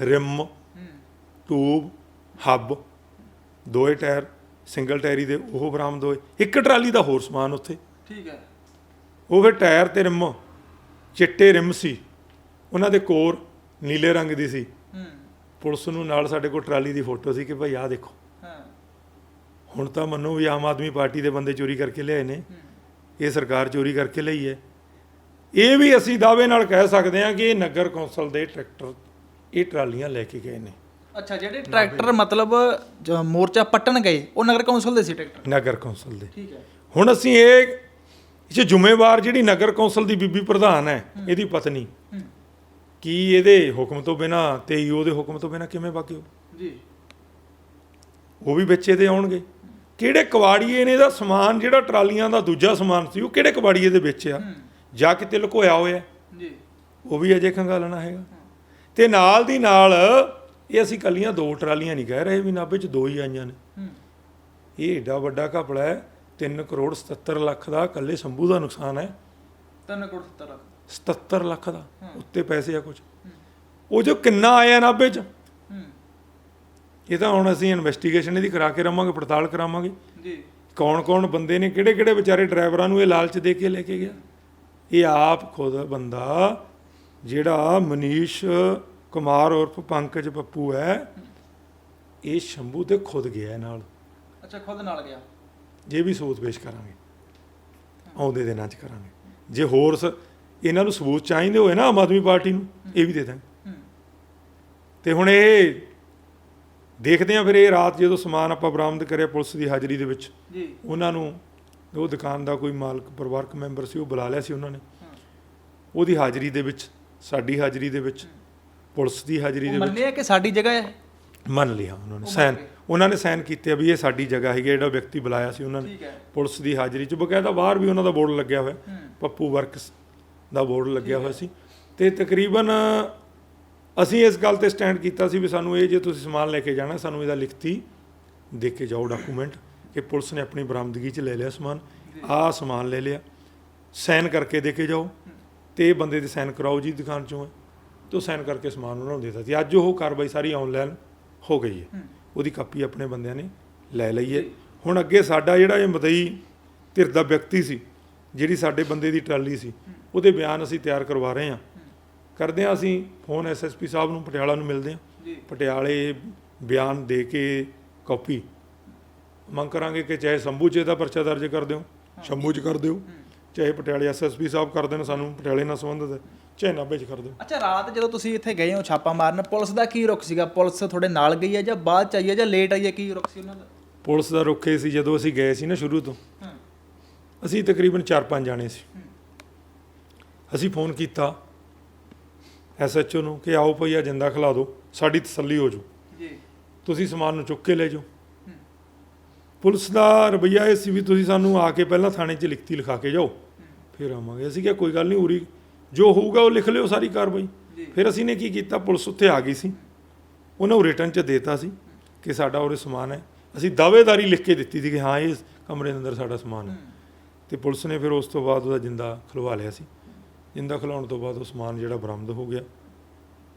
ਰਿਮ ਟੂਬ ਹੱਬ ਦੋਏ ਟਾਇਰ ਸਿੰਗਲ ਟਾਇਰੀ ਦੇ ਉਹ ਬਰਾਮਦ ਹੋਏ। ਇੱਕ ਟਰਾਲੀ ਦਾ ਹੋਰ ਸਮਾਨ ਉੱਥੇ। ਠੀਕ ਹੈ। ਉਹ ਫਿਰ ਟਾਇਰ ਤੇ ਰਿਮ ਚਿੱਟੇ ਰਿਮ ਸੀ। ਉਹਨਾਂ ਦੇ ਕੋਰ ਨੀਲੇ ਰੰਗ ਦੀ ਸੀ। ਹੂੰ। ਪੁਲਿਸ ਨੂੰ ਨਾਲ ਸਾਡੇ ਕੋਲ ਟਰਾਲੀ ਦੀ ਫੋਟੋ ਸੀ ਕਿ ਭਾਈ ਆਹ ਦੇਖੋ। ਹਾਂ। ਹੁਣ ਤਾਂ ਮੰਨੋ ਵੀ ਆਮ ਆਦਮੀ ਪਾਰਟੀ ਦੇ ਬੰਦੇ ਚੋਰੀ ਕਰਕੇ ਲਿਆਏ ਨੇ। ਇਹ ਸਰਕਾਰ ਚੋਰੀ ਕਰਕੇ ਲਈ ਹੈ। ਇਹ ਵੀ ਅਸੀਂ ਦਾਅਵੇ ਨਾਲ ਕਹਿ ਸਕਦੇ ਹਾਂ ਕਿ ਇਹ ਨਗਰ ਕੌਂਸਲ ਦੇ ਟਰੈਕਟਰ ਇਹ ਟਰਾਲੀਆਂ ਲੈ ਕੇ ਗਏ ਨੇ। ਅੱਛਾ ਜਿਹੜੇ ਟਰੈਕਟਰ ਮਤਲਬ ਜੋ ਮੋਰਚਾ ਪੱਟਣ ਗਏ ਉਹ ਨਗਰ ਕੌਂਸਲ ਦੇ ਸੀ ਟਰੈਕਟਰ? ਨਗਰ ਕੌਂਸਲ ਦੇ। ਠੀਕ ਹੈ। ਹੁਣ ਅਸੀਂ ਇਹ ਇਹ 'ਚ ਜ਼ਿੰਮੇਵਾਰ ਜਿਹੜੀ ਨਗਰ ਕੌਂਸਲ ਦੀ ਬੀਬੀ ਪ੍ਰਧਾਨ ਹੈ ਇਹਦੀ ਪਤਨੀ। ਹੂੰ। ਕੀ ਇਹਦੇ ਹੁਕਮ ਤੋਂ ਬਿਨਾ ਤੇ ਈਓ ਦੇ ਹੁਕਮ ਤੋਂ ਬਿਨਾ ਕਿਵੇਂ ਬਾਕੀ ਜੀ। ਉਹ ਵੀ ਵਿੱਚ ਇਹਦੇ ਆਉਣਗੇ। ਕਿਹੜੇ ਕਵਾੜੀਏ ਨੇ ਇਹਦਾ ਸਮਾਨ ਜਿਹੜਾ ਟਰਾਲੀਆਂ ਦਾ ਦੂਜਾ ਸਮਾਨ ਸੀ ਉਹ ਕਿਹੜੇ ਕਵਾੜੀਏ ਦੇ ਵਿੱਚ ਆ? ਜਾਂ ਕਿਤੇ ਲੁਕੋਇਆ ਹੋਇਆ। ਜੀ। ਉਹ ਵੀ ਅਜੇ ਖੰਗਾਲਣਾ ਹੈਗਾ। ਤੇ ਨਾਲ ਦੀ ਨਾਲ ਇਹ ਅਸੀਂ ਕੱਲੀਆਂ ਦੋ ਟਰਾਲੀਆਂ ਨਹੀਂ ਕਹਿ ਰਹੇ ਵੀ ਨਾਭੇ ਚ ਦੋ ਹੀ ਆਈਆਂ ਨੇ। ਇਹ ਏਡਾ ਵੱਡਾ ਘਪਲਾ ਹੈ 3 ਕਰੋੜ 77 ਲੱਖ ਦਾ ਇਕੱਲੇ ਸ਼ੰਭੂ ਦਾ ਨੁਕਸਾਨ ਹੈ। 3 ਕਰੋੜ 70 ਲੱਖ। 77 ਲੱਖ ਦਾ ਉੱਤੇ ਪੈਸੇ ਆ ਕੁਝ ਉਹ ਜੋ ਕਿੰਨਾ ਆਇਆ ਨਾਭੇ ਚ। ਇਹ ਤਾਂ ਹੁਣ ਅਸੀਂ ਇਨਵੈਸਟੀਗੇਸ਼ਨ ਇਹਦੀ ਕਰਾ ਕੇ ਰਵਾਂਗੇ ਪੜਤਾਲ ਕਰਾਵਾਂਗੇ। ਜੀ। ਕੌਣ ਕੌਣ ਬੰਦੇ ਨੇ ਕਿਹੜੇ ਕਿਹੜੇ ਵਿਚਾਰੇ ਡਰਾਈਵਰਾਂ ਨੂੰ ਇਹ ਲਾਲਚ ਦੇ ਕੇ ਲੈ ਕੇ ਗਿਆ। ਇਹ ਆਪ ਖੁਦ ਬੰਦਾ ਜਿਹੜਾ ਮਨੀਸ਼ ਕੁਮਾਰ ਉਰਫ ਪੰਕਜ ਪੱਪੂ ਹੈ ਇਹ ਸ਼ੰਭੂ ਤੇ ਖੁਦ ਗਿਆ ਨਾਲ। ਅੱਛਾ ਖੁਦ ਨਾਲ ਗਿਆ। ਜੇ ਵੀ ਸਬੂਤ ਪੇਸ਼ ਕਰਾਂਗੇ। ਆਉਂਦੇ ਦਿਨਾਂ 'ਚ ਕਰਾਂਗੇ। ਜੇ ਹੋਰ ਇਹਨਾਂ ਨੂੰ ਸਬੂਤ ਚਾਹੀਦੇ ਹੋਏ ਨਾ ਆਮ ਆਦਮੀ ਪਾਰਟੀ ਨੂੰ ਇਹ ਵੀ ਦੇ ਦਾਂਗੇ ਤੇ ਹੁਣ ਇਹ ਦੇਖਦੇ ਆ ਫਿਰ ਇਹ ਰਾਤ ਜਦੋਂ ਸਮਾਨ ਆਪਾਂ ਬਰਾਮਦ ਕਰਿਆ ਪੁਲਿਸ ਦੀ ਹਾਜ਼ਰੀ ਦੇ ਵਿੱਚ ਜੀ। ਉਹਨਾਂ ਨੂੰ ਉਹ ਦੁਕਾਨ ਦਾ ਕੋਈ ਮਾਲਕ ਪਰਿਵਾਰਕ ਮੈਂਬਰ ਸੀ ਉਹ ਬੁਲਾ ਲਿਆ ਸੀ ਉਹਨਾਂ ਨੇ। ਉਹਦੀ ਹਾਜ਼ਰੀ ਦੇ ਵਿੱਚ ਸਾਡੀ ਹਾਜ਼ਰੀ ਦੇ ਵਿੱਚ ਪੁਲਿਸ ਦੀ ਹਾਜ਼ਰੀ ਦੇ ਵਿੱਚ ਮੰਨਿਆ ਕਿ ਸਾਡੀ ਜਗ੍ਹਾ ਹੈ? ਮੰਨ ਲਿਆ ਉਹਨਾਂ ਨੇ ਸਾਈਨ। ਉਹਨਾਂ ਨੇ ਸਾਈਨ ਕੀਤੇ ਆ ਵੀ ਇਹ ਸਾਡੀ ਜਗ੍ਹਾ ਹੈਗੀ ਹੈ, ਜਿਹੜਾ ਵਿਅਕਤੀ ਬੁਲਾਇਆ ਸੀ ਉਹਨਾਂ ਨੇ। ਠੀਕ ਹੈ। ਪੁਲਿਸ ਦੀ ਹਾਜ਼ਰੀ 'ਚ ਬਕਾਇਦਾ ਬਾਹਰ ਵੀ ਉਹਨਾਂ ਦਾ ਬੋਰਡ ਲੱਗਿਆ ਹੋਇਆ। ਪੱਪੂ ਵਰਕਸ ਦਾ ਬੋਰਡ ਲੱਗਿਆ ਹੋਇਆ ਸੀ। ਤੇ ਤਕਰੀਬਨ ਅਸੀਂ ਇਸ ਗੱਲ ਤੇ ਸਟੈਂਡ ਕੀਤਾ ਸੀ ਵੀ ਸਾਨੂੰ ਇਹ ਜੇ ਤੁਸੀਂ ਸਮਾਨ ਲੈ ਕੇ ਜਾਣਾ ਸਾਨੂੰ ਇਹਦਾ ਲਿਖਤੀ ਦੇ ਕੇ ਜਾਓ ਡਾਕੂਮੈਂਟ। ਕਿ ਪੁਲਿਸ ਨੇ ਆਪਣੀ ਬਰਾਮਦਗੀ 'ਚ ਲੈ ਲਿਆ ਸਮਾਨ ਆਹ ਸਮਾਨ ਲੈ ਲਿਆ। ਸਾਈਨ ਕਰਕੇ ਦੇ ਕੇ ਜਾਓ ਤੇ ਇਹ ਬੰਦੇ ਦੇ ਸਾਈਨ ਕਰਾਓ ਜੀ ਦੁਕਾਨ 'ਚੋਂ ਤੇ ਉਹ ਸਾਈਨ ਕਰਕੇ ਸਮਾਨ ਉਹਨਾਂ ਨੂੰ ਦੇ ਦਿੱਤਾ ਸੀ। ਅੱਜ ਉਹ ਕਾਰਵਾਈ ਸਾਰੀ ਆਨਲਾਈਨ ਹੋ ਗਈ ਹੈ। ਉਹਦੀ ਕਾਪੀ ਆਪਣੇ ਬੰਦਿਆਂ ਨੇ ਲੈ ਲਈ ਹੈ। ਹੁਣ ਅੱਗੇ ਸਾਡਾ ਜਿਹੜਾ ਇਹ ਮਦਈ ਧਿਰ ਦਾ ਵਿਅਕਤੀ ਸੀ ਜਿਹੜੀ ਸਾਡੇ ਬੰਦੇ ਦੀ ਟਰਾਲੀ ਸੀ ਉਹਦੇ ਬਿਆਨ ਅਸੀਂ ਤਿਆਰ ਕਰਵਾ ਰਹੇ ਹਾਂ। ਕਰਦੇ ਹਾਂ ਅਸੀਂ ਫੋਨ ਐਸਐਸਪੀ ਸਾਹਿਬ ਨੂੰ ਪਟਿਆਲਾ ਨੂੰ ਮਿਲਦੇ ਹਾਂ। ਪਟਿਆਲੇ ਬਿਆਨ ਦੇ ਕੇ ਕਾਪੀ ਮੰਗ ਕਰਾਂਗੇ ਕਿ ਚਾਹੇ ਸੰਭੂ 'ਚ ਇਹਦਾ ਪਰਚਾ ਦਰਜ ਕਰ ਦਿਓ ਸ਼ੰਭੂ 'ਚ ਕਰ ਦਿਓ। ਚਾਹੇ ਪਟਿਆਲੇ ਐਸਐਸਪੀ ਸਾਹਿਬ ਕਰ ਦੇਣ ਸਾਨੂੰ ਪਟਿਆਲੇ ਨਾਲ ਸੰਬੰਧਿਤ ਹੈ ਚਾਹੇ ਨਾਭੇ 'ਚ ਕਰ ਦਿਓ। ਅੱਛਾ ਰਾਤ ਜਦੋਂ ਤੁਸੀਂ ਇੱਥੇ ਗਏ ਹੋ ਛਾਪਾ ਮਾਰਨ ਪੁਲਿਸ ਦਾ ਕੀ ਰੁਖ ਸੀਗਾ? ਪੁਲਿਸ ਤੁਹਾਡੇ ਨਾਲ ਗਈ ਹੈ ਜਾਂ ਬਾਅਦ ਚ ਆਈ ਹੈ ਜਾਂ ਲੇਟ ਆਈ ਹੈ? ਕੀ ਰੁਖ ਸੀ ਉਹਨਾਂ ਦਾ? ਪੁਲਿਸ ਦਾ ਰੁੱਖੇ ਸੀ ਜਦੋਂ ਅਸੀਂ ਗਏ ਸੀ ਨਾ ਸ਼ੁਰੂ ਤੋਂ ਅਸੀਂ ਤਕਰੀਬਨ 4-5 ਜਾਣੇ ਸੀ। ਅਸੀਂ ਫੋਨ ਕੀਤਾ ਐਸਐਚਓ ਨੂੰ ਕਿ ਆਓ ਭਈਆ ਜਿੰਦਾ ਖਿਲਾ ਦਿਓ ਸਾਡੀ ਤਸੱਲੀ ਹੋ ਜੂ ਜੀ। ਤੁਸੀਂ ਸਮਾਨ ਨੂੰ ਚੁੱਕ ਕੇ ਲੈ ਜਾਓ। ਪੁਲਿਸ ਦਾ ਰਵੱਈਆ ਇਹ ਸੀ ਵੀ ਤੁਸੀਂ ਸਾਨੂੰ ਆ ਕੇ ਪਹਿਲਾਂ ਥਾਣੇ 'ਚ ਲਿਖਤੀ ਲਿਖਾ ਕੇ ਜਾਓ। ਫਿਰ ਆਵਾਂਗੇ। ਅਸੀਂ ਕਿਹਾ ਕੋਈ ਗੱਲ ਨਹੀਂ ਉਰੀ ਜੋ ਹੋਊਗਾ ਉਹ ਲਿਖ ਲਿਓ ਸਾਰੀ ਕਾਰਵਾਈ। ਫਿਰ ਅਸੀਂ ਨੇ ਕੀ ਕੀਤਾ ਪੁਲਿਸ ਉੱਥੇ ਆ ਗਈ ਸੀ। ਉਹਨਾਂ ਨੂੰ ਰਿਟਰਨ 'ਚ ਦੇਤਾ ਸੀ ਕਿ ਸਾਡਾ ਉਰੇ ਸਮਾਨ ਹੈ। ਅਸੀਂ ਦਾਅਵੇਦਾਰੀ ਲਿਖ ਕੇ ਦਿੱਤੀ ਸੀ ਕਿ ਹਾਂ ਇਹ ਕਮਰੇ ਦੇ ਅੰਦਰ ਸਾਡਾ ਸਮਾਨ ਹੈ। ਤੇ ਪੁਲਿਸ ਨੇ ਫਿਰ ਉਸ ਤੋਂ ਬਾਅਦ ਉਹਦਾ ਜਿੰਦਾ ਖਲਵਾ ਲਿਆ ਸੀ। ਜਿੰਦਾ ਖਲਾਉਣ ਤੋਂ ਬਾਅਦ ਉਹ ਸਮਾਨ ਜਿਹੜਾ ਬਰਾਮਦ ਹੋ ਗਿਆ।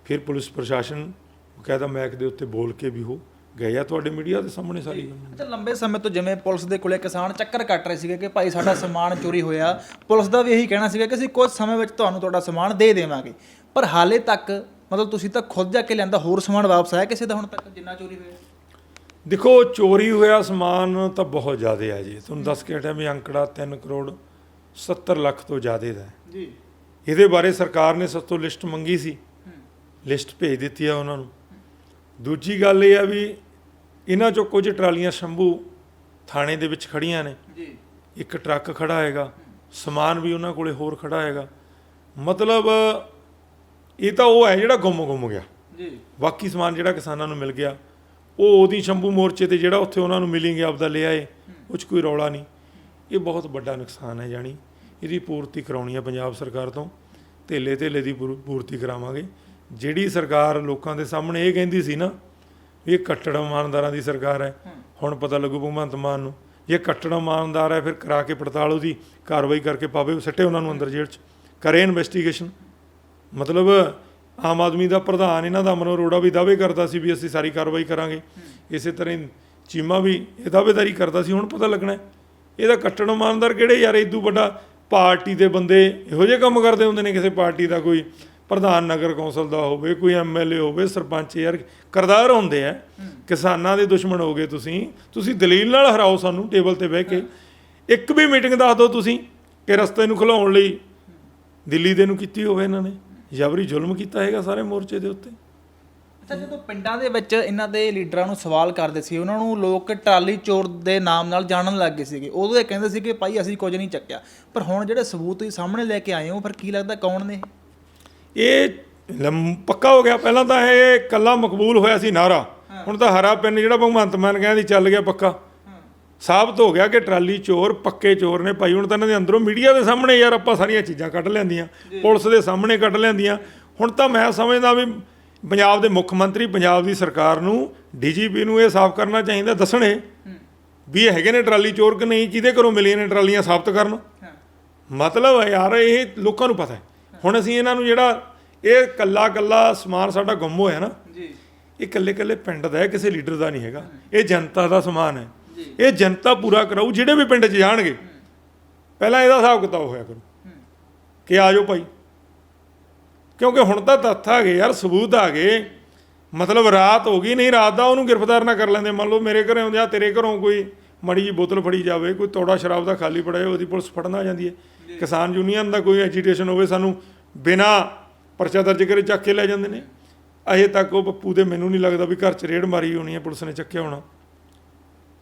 ਫਿਰ ਪੁਲਿਸ ਪ੍ਰਸ਼ਾਸਨ ਬਕਾਇਦਾ ਮੈਕ ਦੇ ਉੱਤੇ ਬੋਲ ਕੇ ਵੀ ਹੋ ਗਏ ਆ ਤੁਹਾਡੇ ਮੀਡੀਆ ਦੇ ਸਾਹਮਣੇ ਸਾਰੀ ਗੱਲ। ਅੱਛਾ ਲੰਬੇ ਸਮੇਂ ਤੋਂ ਜਿਵੇਂ ਪੁਲਿਸ ਦੇ ਕੋਲੇ ਕਿਸਾਨ ਚੱਕਰ ਕੱਟ ਰਹੇ ਸੀਗੇ ਕਿ ਭਾਈ ਸਾਡਾ ਸਮਾਨ ਚੋਰੀ ਹੋਇਆ ਪੁਲਿਸ ਦਾ ਵੀ ਇਹੀ ਕਹਿਣਾ ਸੀਗਾ ਕਿ ਅਸੀਂ ਕੁਝ ਸਮੇਂ ਵਿੱਚ ਤੁਹਾਨੂੰ ਤੁਹਾਡਾ ਸਮਾਨ ਦੇ ਦੇਵਾਂਗੇ। ਪਰ ਹਾਲੇ ਤੱਕ ਮਤਲਬ ਤੁਸੀਂ ਤਾਂ ਖੁਦ ਜਾ ਕੇ ਲਿਆਂਦਾ ਹੋਰ ਸਮਾਨ ਵਾਪਸ ਆਇਆ ਕਿਸੇ ਦਾ ਹੁਣ ਤੱਕ ਜਿੰਨਾ ਚੋਰੀ ਹੋਇਆ? ਦੇਖੋ ਚੋਰੀ ਹੋਇਆ ਸਮਾਨ ਤਾਂ ਬਹੁਤ ਜ਼ਿਆਦਾ ਹੈ ਜੀ। ਤੁਹਾਨੂੰ ਦੱਸ ਕੇ ਹਟਿਆ ਵੀ ਅੰਕੜਾ 3 ਕਰੋੜ 70 ਲੱਖ ਤੋਂ ਜ਼ਿਆਦਾ ਦਾ ਹੈ। ਜੀ। ਇਹਦੇ ਬਾਰੇ ਸਰਕਾਰ ਨੇ ਸਤੋਂ ਲਿਸਟ ਮੰਗੀ ਸੀ। ਲਿਸਟ ਭੇਜ ਦਿੱਤੀ ਆ ਉਹਨਾਂ ਨੂੰ। ਦੂਜੀ ਗੱਲ ਇਹ ਆ ਵੀ ਇਹਨਾਂ ਚੋਂ ਕੁਝ ਟਰਾਲੀਆਂ ਸ਼ੰਭੂ ਥਾਣੇ ਦੇ ਵਿੱਚ ਖੜੀਆਂ ਨੇ। ਜੀ। ਇੱਕ ਟਰੱਕ ਖੜਾ ਹੈਗਾ ਸਮਾਨ ਵੀ ਉਹਨਾਂ ਕੋਲੇ ਹੋਰ ਖੜਾ ਹੈਗਾ। ਮਤਲਬ ਇਹ ਤਾਂ ਉਹ ਹੈ ਜਿਹੜਾ ਗੁੰਮ ਗੁੰਮ ਗਿਆ। ਜੀ। ਬਾਕੀ ਸਮਾਨ ਜਿਹੜਾ ਕਿਸਾਨਾਂ ਨੂੰ ਮਿਲ ਗਿਆ ਉਹ ਉਹਦੀ ਸ਼ੰਭੂ ਮੋਰਚੇ ਤੇ ਜਿਹੜਾ ਉੱਥੇ ਉਹਨਾਂ ਨੂੰ ਮਿਲਿੰਗੇ ਆਪਦਾ ਲੈ ਆਏ ਉਹ 'ਚ ਕੋਈ ਰੌਲਾ ਨਹੀਂ। ਇਹ ਬਹੁਤ ਵੱਡਾ ਨੁਕਸਾਨ ਹੈ ਜਾਣੀ। ਇਹਦੀ ਪੂਰਤੀ ਕਰਾਉਣੀ ਹੈ ਪੰਜਾਬ ਸਰਕਾਰ ਤੋਂ। ਧੇਲੇ ਧੇਲੇ ਦੀ ਪੂਰ- ਪੂਰਤੀ ਕਰਾਵਾਂਗੇ। ਜਿਹੜੀ ਸਰਕਾਰ ਲੋਕਾਂ ਦੇ ਸਾਹਮਣੇ ਇਹ ਕਹਿੰਦੀ ਸੀ ਨਾ ਇਹ ਕੱਟੜ ਇਮਾਨਦਾਰਾਂ ਦੀ ਸਰਕਾਰ ਹੈ। ਹੁਣ ਪਤਾ ਲੱਗੂ ਭਗਵੰਤ ਮਾਨ ਨੂੰ। ਜੇ ਕੱਟੜ ਇਮਾਨਦਾਰ ਹੈ ਫਿਰ ਕਰਾ ਕੇ ਪੜਤਾਲ ਉਹਦੀ ਕਾਰਵਾਈ ਕਰਕੇ ਪਾਵੇ ਸੱਟੇ ਉਹਨਾਂ ਨੂੰ ਅੰਦਰ ਜੇਲ੍ਹ 'ਚ। ਕਰੇ ਇਨਵੈਸਟੀਗੇਸ਼ਨ ਮਤਲਬ ਆਮ ਆਦਮੀ ਦਾ ਪ੍ਰਧਾਨ ਇਹਨਾਂ ਦਾ ਅਮਨੋ ਅਰੋੜਾ ਵੀ ਦਾਅਵੇ ਕਰਦਾ ਸੀ ਵੀ ਅਸੀਂ ਸਾਰੀ ਕਾਰਵਾਈ ਕਰਾਂਗੇ। ਇਸੇ ਤਰ੍ਹਾਂ ਚੀਮਾ ਵੀ ਇਹ ਦਾਅਵੇਦਾਰੀ ਕਰਦਾ ਸੀ ਹੁਣ ਪਤਾ ਲੱਗਣਾ। ਇਹਦਾ ਕੱਟਣ ਇਮਾਨਦਾਰ ਕਿਹੜੇ ਯਾਰ ਇਦੋਂ ਵੱਡਾ ਪਾਰਟੀ ਦੇ ਬੰਦੇ ਇਹੋ ਜਿਹੇ ਕੰਮ ਕਰਦੇ ਹੁੰਦੇ ਨੇ ਕਿਸੇ ਪਾਰਟੀ ਦਾ ਕੋਈ ਪ੍ਰਧਾਨ ਨਗਰ ਕੌਂਸਲ ਦਾ ਹੋਵੇ, ਕੋਈ ਐਮਐਲਏ ਹੋਵੇ, ਸਰਪੰਚ ਯਾਰ ਕਰਦਾਰ ਹੁੰਦੇ ਆ। ਕਿਸਾਨਾਂ ਦੇ ਦੁਸ਼ਮਣ ਹੋਗੇ ਤੁਸੀਂ। ਤੁਸੀਂ ਦਲੀਲ ਨਾਲ ਹਰਾਓ ਸਾਨੂੰ ਟੇਬਲ ਤੇ ਬਹਿ ਕੇ। ਇੱਕ ਵੀ ਮੀਟਿੰਗ ਦੱਸ ਦਿਓ ਤੁਸੀਂ ਕਿ ਰਸਤੇ ਨੂੰ ਖੁਲਾਉਣ ਲਈ ਦਿੱਲੀ ਦੇ ਨੂੰ ਕੀਤੀ ਹੋਵੇ ਇਹਨਾਂ ਨੇ। ਜਬਰੀ ਜ਼ੁਲਮ ਕੀਤਾ ਹੈਗਾ ਸਾਰੇ ਮੋਰਚੇ ਦੇ ਉੱਤੇ। ਅੱਛਾ, ਜਦੋਂ ਪਿੰਡਾਂ ਦੇ ਵਿੱਚ ਇਹਨਾਂ ਦੇ ਲੀਡਰਾਂ ਨੂੰ ਸਵਾਲ ਕਰਦੇ ਸੀ, ਉਹਨਾਂ ਨੂੰ ਲੋਕ ਟਰਾਲੀ ਚੋਰ ਦੇ ਨਾਮ ਨਾਲ ਜਾਣਨ ਲੱਗ ਗਏ ਸੀਗੇ। ਉਦੋਂ ਇਹ ਕਹਿੰਦੇ ਸੀ ਕਿ ਭਾਈ ਅਸੀਂ ਕੁਝ ਨਹੀਂ ਚੱਕਿਆ। ਪਰ ਹੁਣ ਜਿਹੜੇ ਸਬੂਤ ਤੁਸੀਂ ਸਾਹਮਣੇ ਲੈ ਕੇ ਆਏ ਹੋ, ਫਿਰ ਕੀ ਲੱਗਦਾ ਕੌਣ ਨੇ ਇਹ? ਲੰਮ- ਪੱਕਾ ਹੋ ਗਿਆ। ਪਹਿਲਾਂ ਤਾਂ ਇਹ ਕੱਲਾ ਮਕਬੂਲ ਹੋਇਆ ਸੀ ਨਾਰਾ। ਹੁਣ ਤਾਂ ਹਰਾ ਪਿੰਨ ਜਿਹੜਾ ਭਗਵੰਤ ਮਾਨ ਕਹਿੰਦੀ ਚੱਲ ਗਿਆ ਪੱਕਾ। ਸਾਬਤ ਹੋ ਗਿਆ ਕਿ ਟਰਾਲੀ ਚੋਰ ਪੱਕੇ ਚੋਰ ਨੇ ਭਾਈ। ਹੁਣ ਤਾਂ ਇਹਨਾਂ ਦੇ ਅੰਦਰੋਂ ਮੀਡੀਆ ਦੇ ਸਾਹਮਣੇ ਯਾਰ ਆਪਾਂ ਸਾਰੀਆਂ ਚੀਜ਼ਾਂ ਕੱਢ ਲੈਂਦੀਆਂ। ਪੁਲਿਸ ਦੇ ਸਾਹਮਣੇ ਕੱਢ ਲੈਂਦੀਆਂ। ਹੁਣ ਤਾਂ ਮੈਂ ਸਮਝਦਾ ਵੀ ਪੰਜਾਬ ਦੇ ਮੁੱਖ ਮੰਤਰੀ ਪੰਜਾਬ ਦੀ ਸਰਕਾਰ ਨੂੰ ਡੀਜੀਪੀ ਨੂੰ ਇਹ ਸਾਫ਼ ਕਰਨਾ ਚਾਹੀਦਾ ਦੱਸਣੇ ਵੀ ਇਹ ਹੈਗੇ ਨੇ ਟਰਾਲੀ ਚੋਰ ਕਿ ਨਹੀਂ? ਜਿਹਦੇ ਘਰੋਂ ਮਿਲੀਆਂ ਨੇ ਟਰਾਲੀਆਂ ਸਾਬਤ ਕਰਨ? ਮਤਲਬ ਹੈ ਯਾਰ ਇਹ ਲੋਕਾਂ ਨੂੰ ਪਤਾ ਹੈ। ਹੁਣ ਅਸੀਂ ਇਹਨਾਂ ਨੂੰ ਜਿਹੜਾ ਇਹ ਕੱਲਾ ਕੱਲਾ ਸਮਾਨ ਸਾਡਾ ਗੁੰਮ ਹੋਇਆ ਨਾ ਜੀ। ਇਹ ਕੱਲੇ ਕੱਲੇ ਪਿੰਡ ਦਾ ਹੈ ਕਿਸੇ ਲੀਡਰ ਦਾ ਨਹੀਂ ਹੈਗਾ। ਇਹ ਜਨਤਾ ਦਾ ਸਮਾਨ ਹੈ। ਇਹ ਜਨਤਾ ਪੂਰਾ ਕਰਾਊ ਜਿਹੜੇ ਵੀ ਪਿੰਡ 'ਚ ਜਾਣਗੇ। ਪਹਿਲਾਂ ਇਹਦਾ ਹਿਸਾਬ ਕਿਤਾਬ ਹੋਇਆ ਕਰੂ। ਕਿ ਆ ਜਾਓ ਭਾਈ। ਕਿਉਂਕਿ ਹੁਣ ਤਾਂ ਤੱਥ ਆ ਗਏ ਯਾਰ ਸਬੂਤ ਆ ਗਏ। ਮਤਲਬ ਰਾਤ ਹੋ ਗਈ ਨਹੀਂ ਰਾਤ ਦਾ ਉਹਨੂੰ ਗ੍ਰਿਫਤਾਰ ਨਾ ਕਰ ਲੈਂਦੇ। ਮੰਨ ਲਓ ਮੇਰੇ ਘਰੇ ਆਉਂਦੇ ਆ ਤੇਰੇ ਘਰੋਂ ਕੋਈ ਮੜੀ ਜੀ ਬੋਤਲ ਫੜੀ ਜਾਵੇ ਕੋਈ ਤੋੜਾ ਸ਼ਰਾਬ ਦਾ ਖਾਲੀ ਪੜਾ ਜਾਵੇ ਉਹਦੀ ਪੁਲਿਸ ਫੜਨ ਆ ਜਾਂਦੀ ਹੈ। ਕਿਸਾਨ ਯੂਨੀਅਨ ਦਾ ਕੋਈ ਐਜੀਟੇਸ਼ਨ ਹੋਵੇ ਸਾਨੂੰ ਬਿਨਾ ਪਰਚਾ ਦਰਜ ਕਰੇ ਚੱਕ ਕੇ ਲੈ ਜਾਂਦੇ ਨੇ। ਅਜੇ ਤੱਕ ਉਹ ਪੱਪੂ ਦੇ ਮੈਨੂੰ ਨਹੀਂ ਲੱਗਦਾ ਵੀ ਘਰ 'ਚ ਰੇਡ ਮਾਰੀ ਹੋਣੀ ਹੈ ਪੁਲਿਸ ਨੇ ਚੱਕਿਆ ਹੋਣਾ।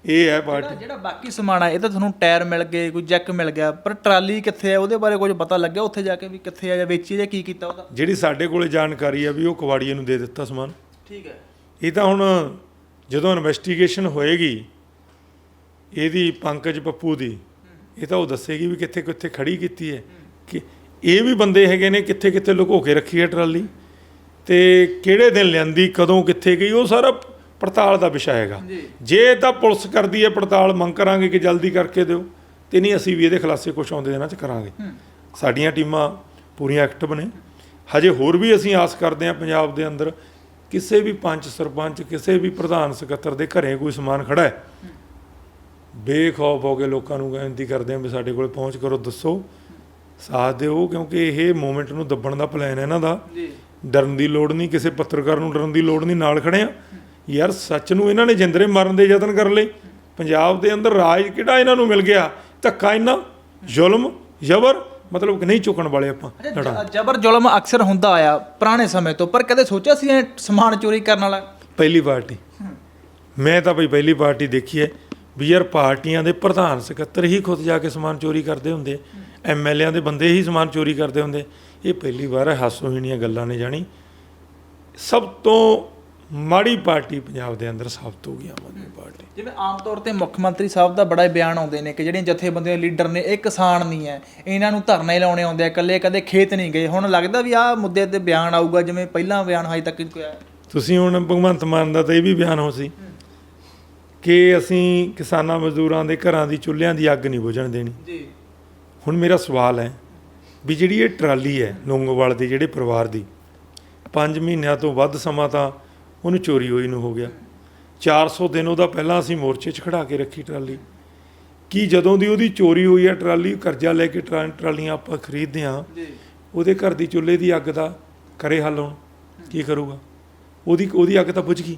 ਇਹ ਹੈ ਪਾਰਟੀ ਜਿਹੜਾ ਬਾਕੀ ਸਮਾਨ ਆ ਇਹ ਤਾਂ ਤੁਹਾਨੂੰ ਟਾਇਰ ਮਿਲ ਗਏ ਕੋਈ ਜੈਕ ਮਿਲ ਗਿਆ ਪਰ ਟਰਾਲੀ ਕਿੱਥੇ ਹੈ ਉਹਦੇ ਬਾਰੇ ਕੁਝ ਪਤਾ ਲੱਗਿਆ ਉੱਥੇ ਜਾ ਕੇ ਵੀ ਕਿੱਥੇ ਆ ਜਾਂ ਵੇਚੀ ਜਾਂ ਕੀ ਕੀਤਾ ਉਹਦਾ? ਜਿਹੜੀ ਸਾਡੇ ਕੋਲੇ ਜਾਣਕਾਰੀ ਹੈ ਵੀ ਉਹ ਕਵਾੜੀਏ ਨੂੰ ਦੇ ਦਿੱਤਾ ਸਮਾਨ। ਠੀਕ ਹੈ। ਇਹ ਤਾਂ ਹੁਣ ਜਦੋਂ ਇਨਵੈਸਟੀਗੇਸ਼ਨ ਹੋਏਗੀ ਇਹਦੀ ਪੰਕਜ ਪੱਪੂ ਦੀ ਇਹ ਤਾਂ ਉਹ ਦੱਸੇਗੀ ਵੀ ਕਿੱਥੇ ਕਿੱਥੇ ਖੜੀ ਕੀਤੀ ਹੈ ਕਿ ਇਹ ਵੀ ਬੰਦੇ ਹੈਗੇ ਨੇ ਕਿੱਥੇ ਕਿੱਥੇ ਲੁਕੋ ਕੇ ਰੱਖੀ ਹੈ ਟਰਾਲੀ ਤੇ ਕਿਹੜੇ ਦਿਨ ਲਿਆਂਦੀ ਕਦੋਂ ਕਿੱਥੇ ਗਈ ਉਹ ਸਾਰਾ ਪੜਤਾਲ ਦਾ ਵਿਸ਼ਾ ਹੈਗਾ। ਜੇ। ਤਾਂ ਪੁਲਿਸ ਕਰਦੀ ਹੈ ਪੜਤਾਲ ਮੰਗ ਕਰਾਂਗੇ ਕਿ ਜਲਦੀ ਕਰਕੇ ਦਿਓ ਤੇ ਨਹੀਂ ਅਸੀਂ ਵੀ ਇਹਦੇ ਖਿਲਾਫੇ ਕੁਝ ਆਉਂਦੇ ਦਿਨਾਂ 'ਚ ਕਰਾਂਗੇ। ਸਾਡੀਆਂ ਟੀਮਾਂ ਪੂਰੀਆਂ ਐਕਟਿਵ ਨੇ। ਹਜੇ ਹੋਰ ਵੀ ਅਸੀਂ ਆਸ ਕਰਦੇ ਹਾਂ ਪੰਜਾਬ ਦੇ ਅੰਦਰ ਕਿਸੇ ਵੀ ਪੰਚ ਸਰਪੰਚ ਕਿਸੇ ਵੀ ਪ੍ਰਧਾਨ ਸਕੱਤਰ ਦੇ ਘਰੇ ਕੋਈ ਸਮਾਨ ਖੜਾ ਹੈ ਬੇਖੌਫ ਹੋ ਕੇ ਲੋਕਾਂ ਨੂੰ ਬੇਨਤੀ ਕਰਦੇ ਹਾਂ ਵੀ ਸਾਡੇ ਕੋਲ ਪਹੁੰਚ ਕਰੋ ਦੱਸੋ। ਸਾਥ ਦਿਓ ਕਿਉਂਕਿ ਇਹ ਮੂਵਮੈਂਟ ਨੂੰ ਦੱਬਣ ਦਾ ਪਲਾਨ ਹੈ ਇਹਨਾਂ ਦਾ। ਜੀ। ਡਰਨ ਦੀ ਲੋੜ ਨਹੀਂ ਕਿਸੇ ਪੱਤਰਕਾਰ ਨੂੰ ਡਰਨ ਦੀ ਲੋੜ ਨਹੀਂ ਨਾਲ ਖੜੇ ਆ ਯਾਰ ਸੱਚ ਨੂੰ ਇਹਨਾਂ ਨੇ ਜਿੰਦਰੇ ਮਾਰਨ ਦੇ ਯਤਨ ਕਰ ਲਏ। ਪੰਜਾਬ ਦੇ ਅੰਦਰ ਰਾਜ ਕਿਹੜਾ ਇਹਨਾਂ ਨੂੰ ਮਿਲ ਗਿਆ? ਧੱਕਾ ਇਹਨਾਂ ਜ਼ੁਲਮ ਜ਼ਬਰ ਮਤਲਬ ਕਿ ਨਹੀਂ ਚੁੱਕਣ ਵਾਲੇ ਆਪਾਂ ਲੜਾਂ। ਜ਼ਬਰ ਜ਼ੁਲਮ ਅਕਸਰ ਹੁੰਦਾ ਆਇਆ ਪੁਰਾਣੇ ਸਮੇਂ ਤੋਂ ਪਰ ਕਦੇ ਸੋਚਿਆ ਸੀ ਇਹ ਸਮਾਨ ਚੋਰੀ ਕਰਨ ਵਾਲਾ? ਪਹਿਲੀ ਪਾਰਟੀ। ਮੈਂ ਤਾਂ ਭਈ ਪਹਿਲੀ ਪਾਰਟੀ ਦੇਖੀ ਹੈ। ਵੀ ਯਾਰ ਪਾਰਟੀਆਂ ਦੇ ਪ੍ਰਧਾਨ ਸਕੱਤਰ ਹੀ ਖੁਦ ਜਾ ਕੇ ਸਮਾਨ ਚੋਰੀ ਕਰਦੇ ਹੁੰਦੇ ਐਮਐਲਏਆਂ ਦੇ ਬੰਦੇ ਹੀ ਸਮਾਨ ਚੋਰੀ ਕਰਦੇ ਹੁੰਦੇ। ਇਹ ਪਹਿਲੀ ਵਾਰ ਹੈ ਹਾਸੋਹੀਣੀਆਂ ਗੱਲਾਂ ਨੇ ਜਾਣੀ। ਸਭ ਤੋਂ ਮਾੜੀ ਪਾਰਟੀ ਪੰਜਾਬ ਦੇ ਅੰਦਰ ਸਾਬਤ ਹੋ ਗਈ ਆਮ ਆਦਮੀ ਪਾਰਟੀ। ਜਿਵੇਂ ਆਮ ਤੌਰ ਤੇ ਮੁੱਖ ਮੰਤਰੀ ਸਾਹਿਬ ਦਾ ਬੜਾ ਹੀ ਬਿਆਨ ਆਉਂਦੇ ਨੇ ਕਿ ਜਿਹੜੀਆਂ ਜਥੇਬੰਦੀਆਂ ਲੀਡਰ ਨੇ ਇਹ ਕਿਸਾਨ ਨਹੀਂ ਹੈ ਇਹਨਾਂ ਨੂੰ ਧਰਨੇ ਲਾਉਣੇ ਆਉਂਦੇ ਆ ਇਕੱਲੇ ਕਦੇ ਖੇਤ ਨਹੀਂ ਗਏ। ਹੁਣ ਲੱਗਦਾ ਵੀ ਆਹ ਮੁੱਦੇ ਤੇ ਬਿਆਨ ਆਊਗਾ ਜਿਵੇਂ ਪਹਿਲਾਂ ਬਿਆਨ ਹਜੇ ਤੱਕ ਕੋਈ ਆਇਆ। ਤੁਸੀਂ ਹੁਣ ਭਗਵੰਤ ਮਾਨ ਦਾ ਤਾਂ ਇਹ ਵੀ ਬਿਆਨ ਹੋ ਸੀ। ਕਿ ਅਸੀਂ ਕਿਸਾਨਾਂ ਮਜ਼ਦੂਰਾਂ ਦੇ ਘਰਾਂ ਦੀ ਚੁੱਲ੍ਹਿਆਂ ਦੀ ਅੱਗ ਨਹੀਂ ਬੁਝਣ ਦੇਣੀ। ਜੀ। ਹੁਣ ਮੇਰਾ ਸਵਾਲ ਹੈ ਵੀ ਜਿਹੜੀ ਇਹ ਟਰਾਲੀ ਹੈ ਲੌਂਗੋਵਾਲ ਦੇ ਜਿਹੜੇ ਪਰਿਵਾਰ ਦੀ 5 ਮਹੀਨਿਆਂ ਤੋਂ ਵੱਧ ਸਮਾਂ ਤਾਂ ਉਹਨੂੰ ਚੋਰੀ ਹੋਈ ਨੂੰ ਹੋ ਗਿਆ। 400 ਦਿਨ ਉਹਦਾ ਪਹਿਲਾਂ ਅਸੀਂ ਮੋਰਚੇ 'ਚ ਖੜਾ ਕੇ ਰੱਖੀ ਟਰਾਲੀ। ਕੀ ਜਦੋਂ ਦੀ ਉਹਦੀ ਚੋਰੀ ਹੋਈ ਹੈ ਟਰਾਲੀ ਕਰਜ਼ਾ ਲੈ ਕੇ ਟਰਾ- ਟਰਾਲੀਆਂ ਆਪਾਂ ਖਰੀਦਦੇ ਜੀ। ਉਹਦੇ ਘਰ ਦੀ ਚੁੱਲ੍ਹੇ ਦੀ ਅੱਗ ਦਾ ਕਰੇ ਹੱਲ ਹੁਣ ਕੀ ਕਰੂਗਾ? ਉਹਦੀ ਉਹਦੀ ਅੱਗ ਤਾਂ ਬੁਝ ਗਈ।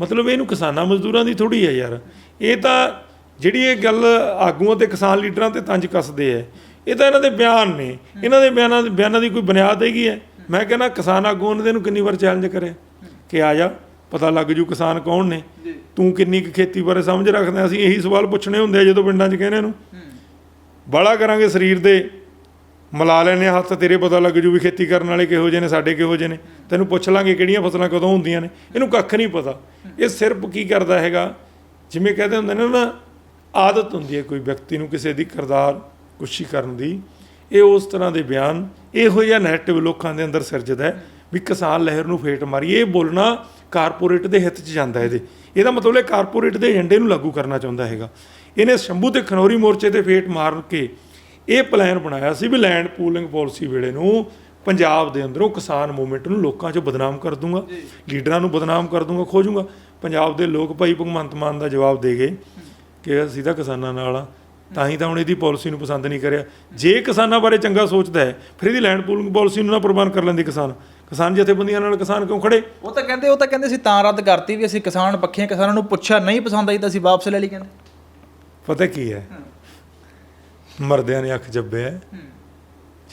ਮਤਲਬ ਇਹਨੂੰ ਕਿਸਾਨਾਂ ਮਜ਼ਦੂਰਾਂ ਦੀ ਥੋੜੀ ਹੈ ਯਾਰ। ਇਹ ਤਾਂ ਜਿਹੜੀ ਇਹ ਗੱਲ ਆਗੂਆਂ ਤੇ ਕਿਸਾਨ ਲੀਡਰਾਂ ਤੇ ਤੰਜ ਕੱਸਦੇ ਐ ਇਹ ਤਾਂ ਇਹਨਾਂ ਦੇ ਬਿਆਨ ਨੇ। ਇਹਨਾਂ ਦੇ ਬਿਆਨਾਂ ਬਿਆਨਾਂ ਦੀ ਕੋਈ ਬੁਨਿਆਦ ਹੈਗੀ ਹੈ ਮੈਂ ਕਹਿੰਦਾ ਕਿਸਾਨ ਆਗੂਆਂ ਨੇ ਇਹਨੂੰ ਕਿੰਨੀ ਵਾਰ ਚੈਲੰਜ ਕਰਿਆ? ਕਿ ਆ ਜਾ ਪਤਾ ਲੱਗ ਜੂ ਕਿਸਾਨ ਕੌਣ ਨੇ। ਤੂੰ ਕਿੰਨੀ ਕੁ ਖੇਤੀ ਬਾਰੇ ਸਮਝ ਰੱਖਦਾ? ਅਸੀਂ ਇਹੀ ਸਵਾਲ ਪੁੱਛਣੇ ਹੁੰਦੇ ਆ ਜਦੋਂ ਪਿੰਡਾਂ 'ਚ ਕਹਿੰਦੇ ਨੂੰ ਬਾਲਾ ਕਰਾਂਗੇ ਸਰੀਰ ਦੇ। ਮਿਲਾ ਲੈਨੇ ਹੱਥ, ਤੇਰੇ ਪਤਾ ਲੱਗ ਜੂ ਵੀ ਖੇਤੀ ਕਰਨ ਵਾਲੇ ਕਿਹੋ ਜਿਹੇ ਨੇ, ਸਾਡੇ ਕਿਹੋ ਜਿਹੇ ਨੇ। ਤੈਨੂੰ ਪੁੱਛ ਲਾਂਗੇ ਕਿਹੜੀਆਂ ਫਸਲਾਂ ਕਦੋਂ ਹੁੰਦੀਆਂ ਨੇ, ਇਹਨੂੰ ਕੱਖ ਨਹੀਂ ਪਤਾ। ਇਹ ਸਿਰਫ ਕੀ ਕਰਦਾ ਹੈਗਾ? ਜਿਵੇਂ ਕਹਿੰਦੇ ਹੁੰਦੇ ਨੇ ਨਾ, ਆਦਤ ਹੁੰਦੀ ਹੈ ਕੋਈ ਵਿਅਕਤੀ ਨੂੰ ਕਿਸੇ ਦੀ ਕਰਦਾਰ ਕੁਸ਼ੀ ਕਰਨ ਦੀ। ਇਹ ਉਸ ਤਰ੍ਹਾਂ ਦੇ ਬਿਆਨ, ਇਹੋ ਜਿਹਾ ਨੈਰੇਟਿਵ ਲੋਕਾਂ ਦੇ ਅੰਦਰ ਸਿਰਜਦਾ ਹੈ ਵੀ ਕਿਸਾਨ ਲਹਿਰ ਨੂੰ ਫੇਟ ਮਾਰੀ ਇਹ ਬੋਲਣਾ ਕਾਰਪੋਰੇਟ ਦੇ ਹਿੱਤ 'ਚ ਜਾਂਦਾ ਇਹਦੇ। ਇਹਦਾ ਮਤਲਬ ਇਹ ਕਾਰਪੋਰੇਟ ਦੇ ਏਜੰਡੇ ਨੂੰ ਲਾਗੂ ਕਰਨਾ ਚਾਹੁੰਦਾ ਹੈਗਾ। ਇਹਨੇ ਸ਼ੰਭੂ ਤੇ ਖਨੌਰੀ ਮੋਰਚੇ ਤੇ ਫੇਟ ਮਾਰ ਕੇ ਇਹ ਪਲਾਨ ਬਣਾਇਆ ਸੀ ਵੀ ਲੈਂਡ ਪੂਲਿੰਗ ਪਾਲਿਸੀ ਵੇਲੇ ਨੂੰ ਪੰਜਾਬ ਦੇ ਅੰਦਰੋਂ ਕਿਸਾਨ ਮੂਵਮੈਂਟ ਨੂੰ ਲੋਕਾਂ 'ਚ ਬਦਨਾਮ ਕਰ ਦੂੰਗਾ ਲੀਡਰਾਂ ਨੂੰ ਬਦਨਾਮ ਕਰ ਦੂੰਗਾ ਖੋਜੂੰਗਾ। ਪੰਜਾਬ ਦੇ ਲੋਕ ਭਾਈ ਭਗਵੰਤ ਮਾਨ ਦਾ ਜਵਾਬ ਦੇ ਗਏ ਕਿ ਅਸੀਂ ਤਾਂ ਕਿਸਾਨਾਂ ਨਾਲ ਆ ਤਾਂ ਹੀ ਤਾਂ ਹੁਣ ਇਹਦੀ ਪਾਲਿਸੀ ਨੂੰ ਪਸੰਦ ਨਹੀਂ ਕਰਿਆ। ਜੇ ਕਿਸਾਨਾਂ ਬਾਰੇ ਚੰਗਾ ਸੋਚਦਾ ਹੈ ਫਿਰ ਇਹਦੀ ਲੈਂਡ ਪੂਲਿੰਗ ਪਾਲਿਸੀ ਨੂੰ ਨਾ ਪ੍ਰਬੰਧ ਕਰ ਲੈਂਦੇ ਕਿਸਾਨ। ਕਿਸਾਨ ਜਥੇਬੰਦੀਆਂ ਨਾਲ ਕਿਸਾਨ ਕਿਉਂ ਖੜੇ? ਉਹ ਤਾਂ ਕਹਿੰਦੇ ਉਹ ਤਾਂ ਕਹਿੰਦੇ ਸੀ ਤਾਂ ਰੱਦ ਕਰਤੀ ਵੀ ਅਸੀਂ ਕਿਸਾਨ ਪੱਖੀਆਂ ਕਿਸਾਨਾਂ ਨੂੰ ਪੁੱਛਿਆ ਨਹੀਂ ਪਸੰਦ ਆਈ ਤਾਂ ਅਸੀਂ ਵਾਪਸ ਲੈ ਲਈ ਕਹਿੰਦੇ। ਪਤਾ ਕੀ ਹੈ। ਮਰਦਿਆਂ ਨੇ ਅੱਖ ਜੱਬਿਆ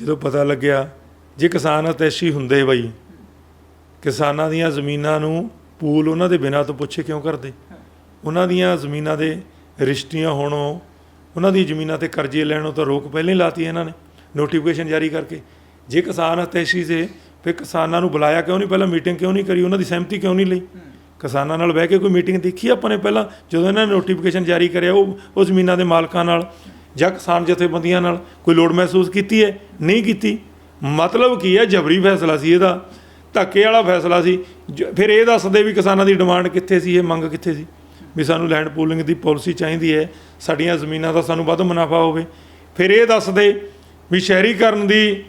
ਜਦੋਂ ਪਤਾ ਲੱਗਿਆ, ਜੇ ਕਿਸਾਨ ਅਤੈਸ਼ੀ ਹੁੰਦੇ ਬਈ, ਕਿਸਾਨਾਂ ਦੀਆਂ ਜ਼ਮੀਨਾਂ ਨੂੰ ਪੂਲ ਉਹਨਾਂ ਦੇ ਬਿਨਾਂ ਤੋਂ ਪੁੱਛੇ ਕਿਉਂ ਕਰਦੇ? ਉਹਨਾਂ ਦੀਆਂ ਜ਼ਮੀਨਾਂ ਦੇ ਰਿਸ਼ਤੀਆਂ ਹੋਣੋਂ, ਉਹਨਾਂ ਦੀ ਜ਼ਮੀਨਾਂ ਤੇ ਕਰਜ਼ੇ ਲੈਣੋਂ ਤਾਂ ਰੋਕ ਪਹਿਲਾਂ ਹੀ ਲਾਤੀ ਇਹਨਾਂ ਨੇ ਨੋਟੀਫਿਕੇਸ਼ਨ ਜਾਰੀ ਕਰਕੇ। ਜੇ ਕਿਸਾਨ ਅਤੈਸ਼ੀ ਸੇ ਫਿਰ ਕਿਸਾਨਾਂ ਨੂੰ ਬੁਲਾਇਆ ਕਿਉਂ ਨਹੀਂ? ਪਹਿਲਾਂ ਮੀਟਿੰਗ ਕਿਉਂ ਨਹੀਂ ਕਰੀ? ਉਹਨਾਂ ਦੀ ਸਹਿਮਤੀ ਕਿਉਂ ਨਹੀਂ ਲਈ? ਕਿਸਾਨਾਂ ਨਾਲ ਬਹਿ ਕੇ ਕੋਈ ਮੀਟਿੰਗ ਦੇਖੀ ਆਪਾਂ ਨੇ ਪਹਿਲਾਂ? ਜਦੋਂ ਇਹਨਾਂ ਨੇ ਨੋਟੀਫਿਕੇਸ਼ਨ ਜਾਰੀ ਕਰਿਆ, ਉਹ ਉਹ ਜ਼ਮੀਨਾਂ ਦੇ ਮਾਲਕਾਂ ਨਾਲ ਜਾਂ ਕਿਸਾਨ ਜਥੇਬੰਦੀਆਂ ਨਾਲ ਕੋਈ ਲੋੜ ਮਹਿਸੂਸ ਕੀਤੀ ਹੈ? ਨਹੀਂ ਕੀਤੀ। ਮਤਲਬ ਕੀ ਹੈ? ਜਬਰੀ ਫੈਸਲਾ ਸੀ ਇਹਦਾ। ਧੱਕੇ ਵਾਲਾ ਫੈਸਲਾ ਸੀ। ਜ- ਫਿਰ ਇਹ ਦੱਸਦੇ ਵੀ ਕਿਸਾਨਾਂ ਦੀ ਡਿਮਾਂਡ ਕਿੱਥੇ ਸੀ? ਇਹ ਮੰਗ ਕਿੱਥੇ ਸੀ? ਵੀ ਸਾਨੂੰ ਲੈਂਡ ਪੂਲਿੰਗ ਦੀ ਪਾਲਿਸੀ ਚਾਹੀਦੀ ਹੈ। ਸਾਡੀਆਂ ਜ਼ਮੀਨਾਂ ਦਾ ਸਾਨੂੰ ਵੱਧ ਮੁਨਾਫਾ ਹੋਵੇ। ਫਿਰ ਇਹ ਦੱਸਦੇ ਵੀ ਸ਼ਹਿਰੀਕਰਨ ਦੀ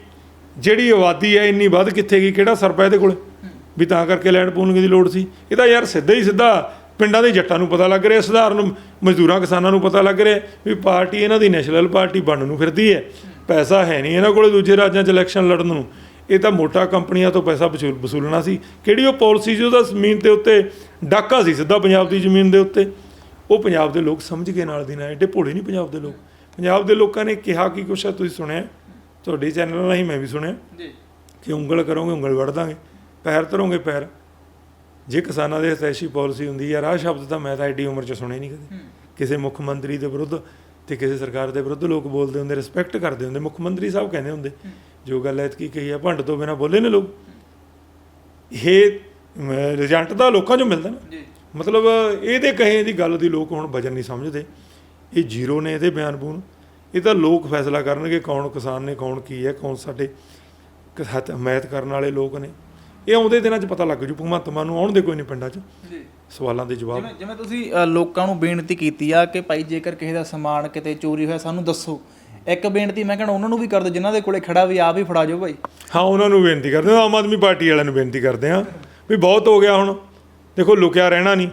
ਜਿਹੜੀ ਆਬਾਦੀ ਹੈ ਇੰਨੀ ਵੱਧ ਕਿੱਥੇ ਗਈ? ਕਿਹੜਾ ਸਰਪਾ ਇਹਦੇ ਕੋਲ? ਵੀ ਤਾਂ ਕਰਕੇ ਲੈਂਡ ਪੂਲਿੰਗ ਦੀ ਲੋੜ ਸੀ। ਇਹਦਾ ਯਾਰ ਸਿੱਧਾ ਹੀ ਸਿੱਧਾ ਪਿੰਡਾਂ ਦੇ ਜੱਟਾਂ ਨੂੰ ਪਤਾ ਲੱਗ ਰਿਹਾ ਸਧਾਰਨ ਮਜ਼ਦੂਰਾਂ ਕਿਸਾਨਾਂ ਨੂੰ ਪਤਾ ਲੱਗ ਰਿਹਾ ਵੀ ਪਾਰਟੀ ਇਹਨਾਂ ਦੀ ਨੈਸ਼ਨਲ ਪਾਰਟੀ ਬਣਨ ਨੂੰ ਫਿਰਦੀ ਹੈ। ਪੈਸਾ ਹੈ ਨਹੀਂ ਇਹਨਾਂ ਕੋਲੇ ਦੂਜੇ ਰਾਜਾਂ 'ਚ ਇਲੈਕਸ਼ਨ ਲੜਨ ਨੂੰ। ਇਹ ਤਾਂ ਮੋਟਾ ਕੰਪਨੀਆਂ ਤੋਂ ਪੈਸਾ ਵਸੂਲ ਵਸੂਲਣਾ ਸੀ। ਕਿਹੜੀ ਉਹ ਪਾਲਿਸੀ ਸੀ ਉਹਦਾ ਜ਼ਮੀਨ ਦੇ ਉੱਤੇ ਡਾਕਾ ਸੀ ਸਿੱਧਾ ਪੰਜਾਬ ਦੀ ਜ਼ਮੀਨ ਦੇ ਉੱਤੇ। ਉਹ ਪੰਜਾਬ ਦੇ ਲੋਕ ਸਮਝ ਗਏ ਨਾਲ ਦੀ ਨਾਲ ਐਡੇ ਭੋਲੇ ਨਹੀਂ ਪੰਜਾਬ ਦੇ ਲੋਕ। ਪੰਜਾਬ ਦੇ ਲੋਕਾਂ ਨੇ ਕਿਹਾ ਕੀ ਕੁਛ ਹੈ ਤੁਸੀਂ ਸੁਣਿਆ? ਤੁਹਾਡੇ ਚੈਨਲ ਰਾਹੀਂ ਮੈਂ ਵੀ ਸੁਣਿਆ ਜੀ। ਕਿ ਉਂਗਲ ਕਰੋਗੇ ਉਂਗਲ ਵੜ ਦਾਂਗੇ। ਪੈਰ ਧਰੋਗੇ ਪੈਰ। ਜੇ ਕਿਸਾਨਾਂ ਦੇ ਹਿਤੈਸ਼ੀ ਪਾਲਿਸੀ ਹੁੰਦੀ ਯਾਰ ਆਹ ਸ਼ਬਦ ਤਾਂ ਮੈਂ ਤਾਂ ਐਡੀ ਉਮਰ 'ਚ ਸੁਣੇ ਨਹੀਂ ਕਦੇ। ਕਿਸੇ ਮੁੱਖ ਮੰਤਰੀ ਦੇ ਵਿਰੁੱਧ ਤੇ ਕਿਸੇ ਸਰਕਾਰ ਦੇ ਵਿਰੁੱਧ ਲੋਕ ਬੋਲਦੇ ਹੁੰਦੇ ਰਿਸਪੈਕਟ ਕਰਦੇ ਹੁੰਦੇ ਮੁੱਖ ਮੰਤਰੀ ਸਾਹਿਬ ਕਹਿੰਦੇ ਹੁੰਦੇ ਜੋ ਗੱਲ ਐਤਕੀ ਕਹੀ ਆ ਭੰਡ ਤੋਂ ਬਿਨਾ ਬੋਲੇ ਨੇ ਲੋਕ। ਇਹ ਰਿਜ਼ਲਟ ਦਾ ਲੋਕਾਂ 'ਚੋਂ ਮਿਲਦਾ ਨਾ। ਮਤਲਬ ਇਹਦੇ ਕਹੇ ਦੀ ਗੱਲ ਦੀ ਲੋਕ ਹੁਣ ਵਜਨ ਨਹੀਂ ਸਮਝਦੇ। ਇਹ ਜ਼ੀਰੋ ਨੇ ਇਹਦੇ ਬਿਆਨ ਬੂਨ। ਇਹ ਤਾਂ ਲੋਕ ਫੈਸਲਾ ਕਰਨਗੇ ਕੌਣ ਕਿਸਾਨ ਨੇ ਕੌਣ ਕੀ ਹੈ ਕੌਣ ਸਾਡੇ ਕ- ਹਮਾਇਤ ਕਰਨ ਵਾਲੇ ਲੋਕ ਨੇ। ਇਹ ਆਉਂਦੇ ਦਿਨਾਂ 'ਚ ਪਤਾ ਲੱਗ ਜੂ ਭਗਵੰਤ ਮਾਨ ਨੂੰ ਆਉਣ ਦੇ ਕੋਈ ਨਹੀਂ ਪਿੰਡਾਂ 'ਚ। ਜੀ। ਸਵਾਲਾਂ ਦੇ ਜਵਾਬ। ਜਿਵੇਂ ਜਿਵੇਂ ਤੁਸੀਂ ਅ, ਲੋਕਾਂ ਨੂੰ ਬੇਨਤੀ ਕੀਤੀ ਆ ਕਿ ਭਾਈ ਜੇਕਰ ਕਿਸੇ ਦਾ ਸਮਾਨ ਕਿਤੇ ਚੋਰੀ ਹੋਇਆ ਸਾਨੂੰ ਦੱਸੋ। ਇੱਕ ਬੇਨਤੀ ਮੈਂ ਕਹਿੰਦਾ ਉਹਨਾਂ ਨੂੰ ਵੀ ਕਰ ਦਿਓ ਜਿਨ੍ਹਾਂ ਦੇ ਕੋਲੇ ਖੜਾ ਵੀ ਆਪ ਹੀ ਫੜਾ ਜਾਓ ਭਾਈ। ਹਾਂ ਉਹਨਾਂ ਨੂੰ ਬੇਨਤੀ ਕਰਦੇ ਹਾਂ ਆਮ ਆਦਮੀ ਪਾਰਟੀ ਵਾਲਿਆਂ ਨੂੰ ਬੇਨਤੀ ਕਰਦੇ ਹਾਂ ਵੀ ਬਹੁਤ ਹੋ ਗਿਆ ਹੁਣ। ਦੇਖੋ ਲੁਕਿਆ ਰਹਿਣਾ ਨਹੀਂ।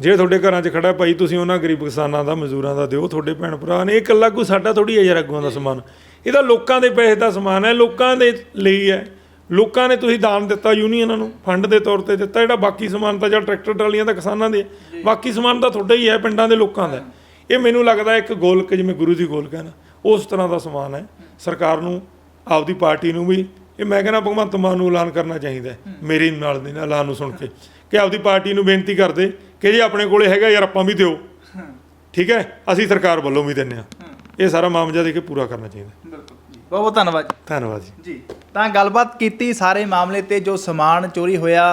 ਜੇ ਤੁਹਾਡੇ ਘਰਾਂ 'ਚ ਖੜਾ ਭਾਈ ਤੁਸੀਂ ਉਹਨਾਂ ਗਰੀਬ ਕਿਸਾਨਾਂ ਦਾ ਮਜ਼ਦੂਰਾਂ ਦਾ ਦਿਓ ਤੁਹਾਡੇ ਭੈਣ ਭਰਾ ਨੇ। ਇਹ ਇਕੱਲਾ ਕੋਈ ਸਾਡਾ ਥੋੜੀ ਹੈ ਯਾਰ ਦਾ ਸਮਾਨ। ਇਹ ਤਾਂ ਲੋਕਾਂ ਦੇ ਪੈਸੇ ਦਾ ਸਮਾਨ ਹੈ ਲੋਕਾਂ ਦੇ ਲਈ ਹੈ। ਲੋਕਾਂ ਨੇ ਤੁਸੀਂ ਦਾਨ ਦਿੱਤਾ ਯੂਨੀਅਨਾਂ ਨੂੰ ਫੰਡ ਦੇ ਤੌਰ ਤੇ ਦਿੱਤਾ ਜਿਹੜਾ ਬਾਕੀ ਸਮਾਨ ਤਾਂ ਜਾਂ ਟਰੈਕਟਰ ਟਰਾਲੀਆਂ ਤਾਂ ਕਿਸਾਨਾਂ ਦੇ। ਬਾਕੀ ਸਮਾਨ ਤਾਂ ਤੁਹਾਡਾ ਹੀ ਹੈ ਪਿੰਡਾਂ ਦੇ ਲੋਕਾਂ ਦਾ। ਇਹ ਮੈਨੂੰ ਲੱਗਦਾ ਇੱਕ ਗੋਲਕ ਜਿਵੇਂ ਗੁਰੂ ਦੀ ਗੋਲਕ ਹੈ ਨਾ ਉਸ ਤਰ੍ਹਾਂ ਦਾ ਸਮਾਨ ਹੈ। ਸਰਕਾਰ ਨੂੰ ਆਪਦੀ ਪਾਰਟੀ ਨੂੰ ਵੀ ਇਹ ਮੈਂ ਕਹਿੰਦਾ ਭਗਵੰਤ ਮਾਨ ਨੂੰ ਐਲਾਨ ਕਰਨਾ ਚਾਹੀਦਾ ਮੇਰੇ ਨਾਲ ਦੇ ਨਾਲ ਐਲਾਨ ਨੂੰ ਸੁਣ ਕੇ। ਕਿ ਆਪਦੀ ਪਾਰਟੀ ਨੂੰ ਬੇਨਤੀ ਕਰਦੇ ਕਿ ਜੇ ਆਪਣੇ ਕੋਲੇ ਹੈਗਾ ਯਾਰ ਆਪਾਂ ਵੀ ਦਿਓ। ਠੀਕ ਹੈ? ਅਸੀਂ ਸਰਕਾਰ ਵੱਲੋਂ ਵੀ ਦਿੰਨੇ ਆ ਇਹ ਸਾਰਾ ਮਾਮਲਾ ਦੇ ਕੇ ਪੂਰਾ ਕਰਨਾ ਚਾਹੀਦਾ। ਬਿਲਕੁਲ। ਬਹੁਤ ਬਹੁਤ ਧੰਨਵਾਦ ਧੰਨਵਾਦ ਜੀ। ਜੀ। ਤਾਂ ਗੱਲਬਾਤ ਕੀਤੀ ਸਾਰੇ ਮਾਮਲੇ ਤੇ ਜੋ ਸਮਾਨ ਚੋਰੀ ਹੋਇਆ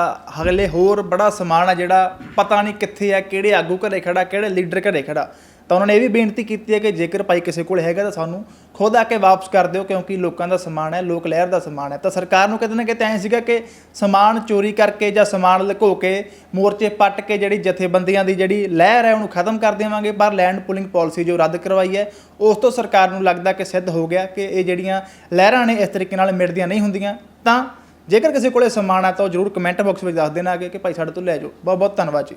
ਹਗਲੇ ਹੋਰ ਬੜਾ ਸਮਾਨ ਆ ਜਿਹੜਾ ਪਤਾ ਨਹੀਂ ਕਿੱਥੇ ਆ, ਕਿਹੜੇ ਆਗੂ ਘਰੇ ਖੜਾ, ਕਿਹੜੇ ਲੀਡਰ ਘਰੇ ਖੜਾ। ਤਾਂ ਉਹਨਾਂ ਨੇ ਇਹ ਵੀ ਬੇਨਤੀ ਕੀਤੀ ਹੈ ਕਿ ਜੇਕਰ ਭਾਈ ਕਿਸੇ ਕੋਲ ਹੈਗਾ ਤਾਂ ਸਾਨੂੰ ਖੁਦ ਆ ਕੇ ਵਾਪਸ ਕਰ ਦਿਓ, ਕਿਉਂਕਿ ਲੋਕਾਂ ਦਾ ਸਮਾਨ ਹੈ, ਲੋਕ ਲਹਿਰ ਦਾ ਸਮਾਨ ਹੈ। ਤਾਂ ਸਰਕਾਰ ਨੂੰ ਕਿਤੇ ਨਾ ਕਿਤੇ ਐਂ ਸੀਗਾ ਕਿ ਸਮਾਨ ਚੋਰੀ ਕਰਕੇ ਜਾਂ ਸਮਾਨ ਲੁਕੋ ਕੇ ਮੋਰਚੇ ਪੱਟ ਕੇ ਜਿਹੜੀ ਜਥੇਬੰਦੀਆਂ ਦੀ ਜਿਹੜੀ ਲਹਿਰ ਹੈ, ਉਹਨੂੰ ਖਤਮ ਕਰ ਦੇਵਾਂਗੇ। ਪਰ ਲੈਂਡ ਪੁਲਿੰਗ ਪਾਲਿਸੀ ਜੋ ਰੱਦ ਕਰਵਾਈ ਹੈ, ਉਸ ਤੋਂ ਸਰਕਾਰ ਨੂੰ ਲੱਗਦਾ ਕਿ ਸਿੱਧ ਹੋ ਗਿਆ ਕਿ ਇਹ ਜਿਹੜੀਆਂ ਲਹਿਰਾਂ ਨੇ, ਇਸ ਤਰੀਕੇ ਨਾਲ ਮਿਟਦੀਆਂ ਨਹੀਂ ਹੁੰਦੀਆਂ। ਤਾਂ ਜੇਕਰ ਕਿਸੇ ਕੋਲੇ ਸਮਾਨ ਹੈ ਤਾਂ ਉਹ ਜਰੂਰ ਕਮੈਂਟ ਬਾਕਸ ਵਿੱਚ ਦੱਸ ਦੇਣਾ ਅੱਗੇ ਕਿ ਭਾਈ ਸਾਡੇ ਤੋਂ ਲੈ ਜਾਓ। ਬਹੁਤ ਬਹੁਤ ਧੰਨਵਾਦ ਜੀ।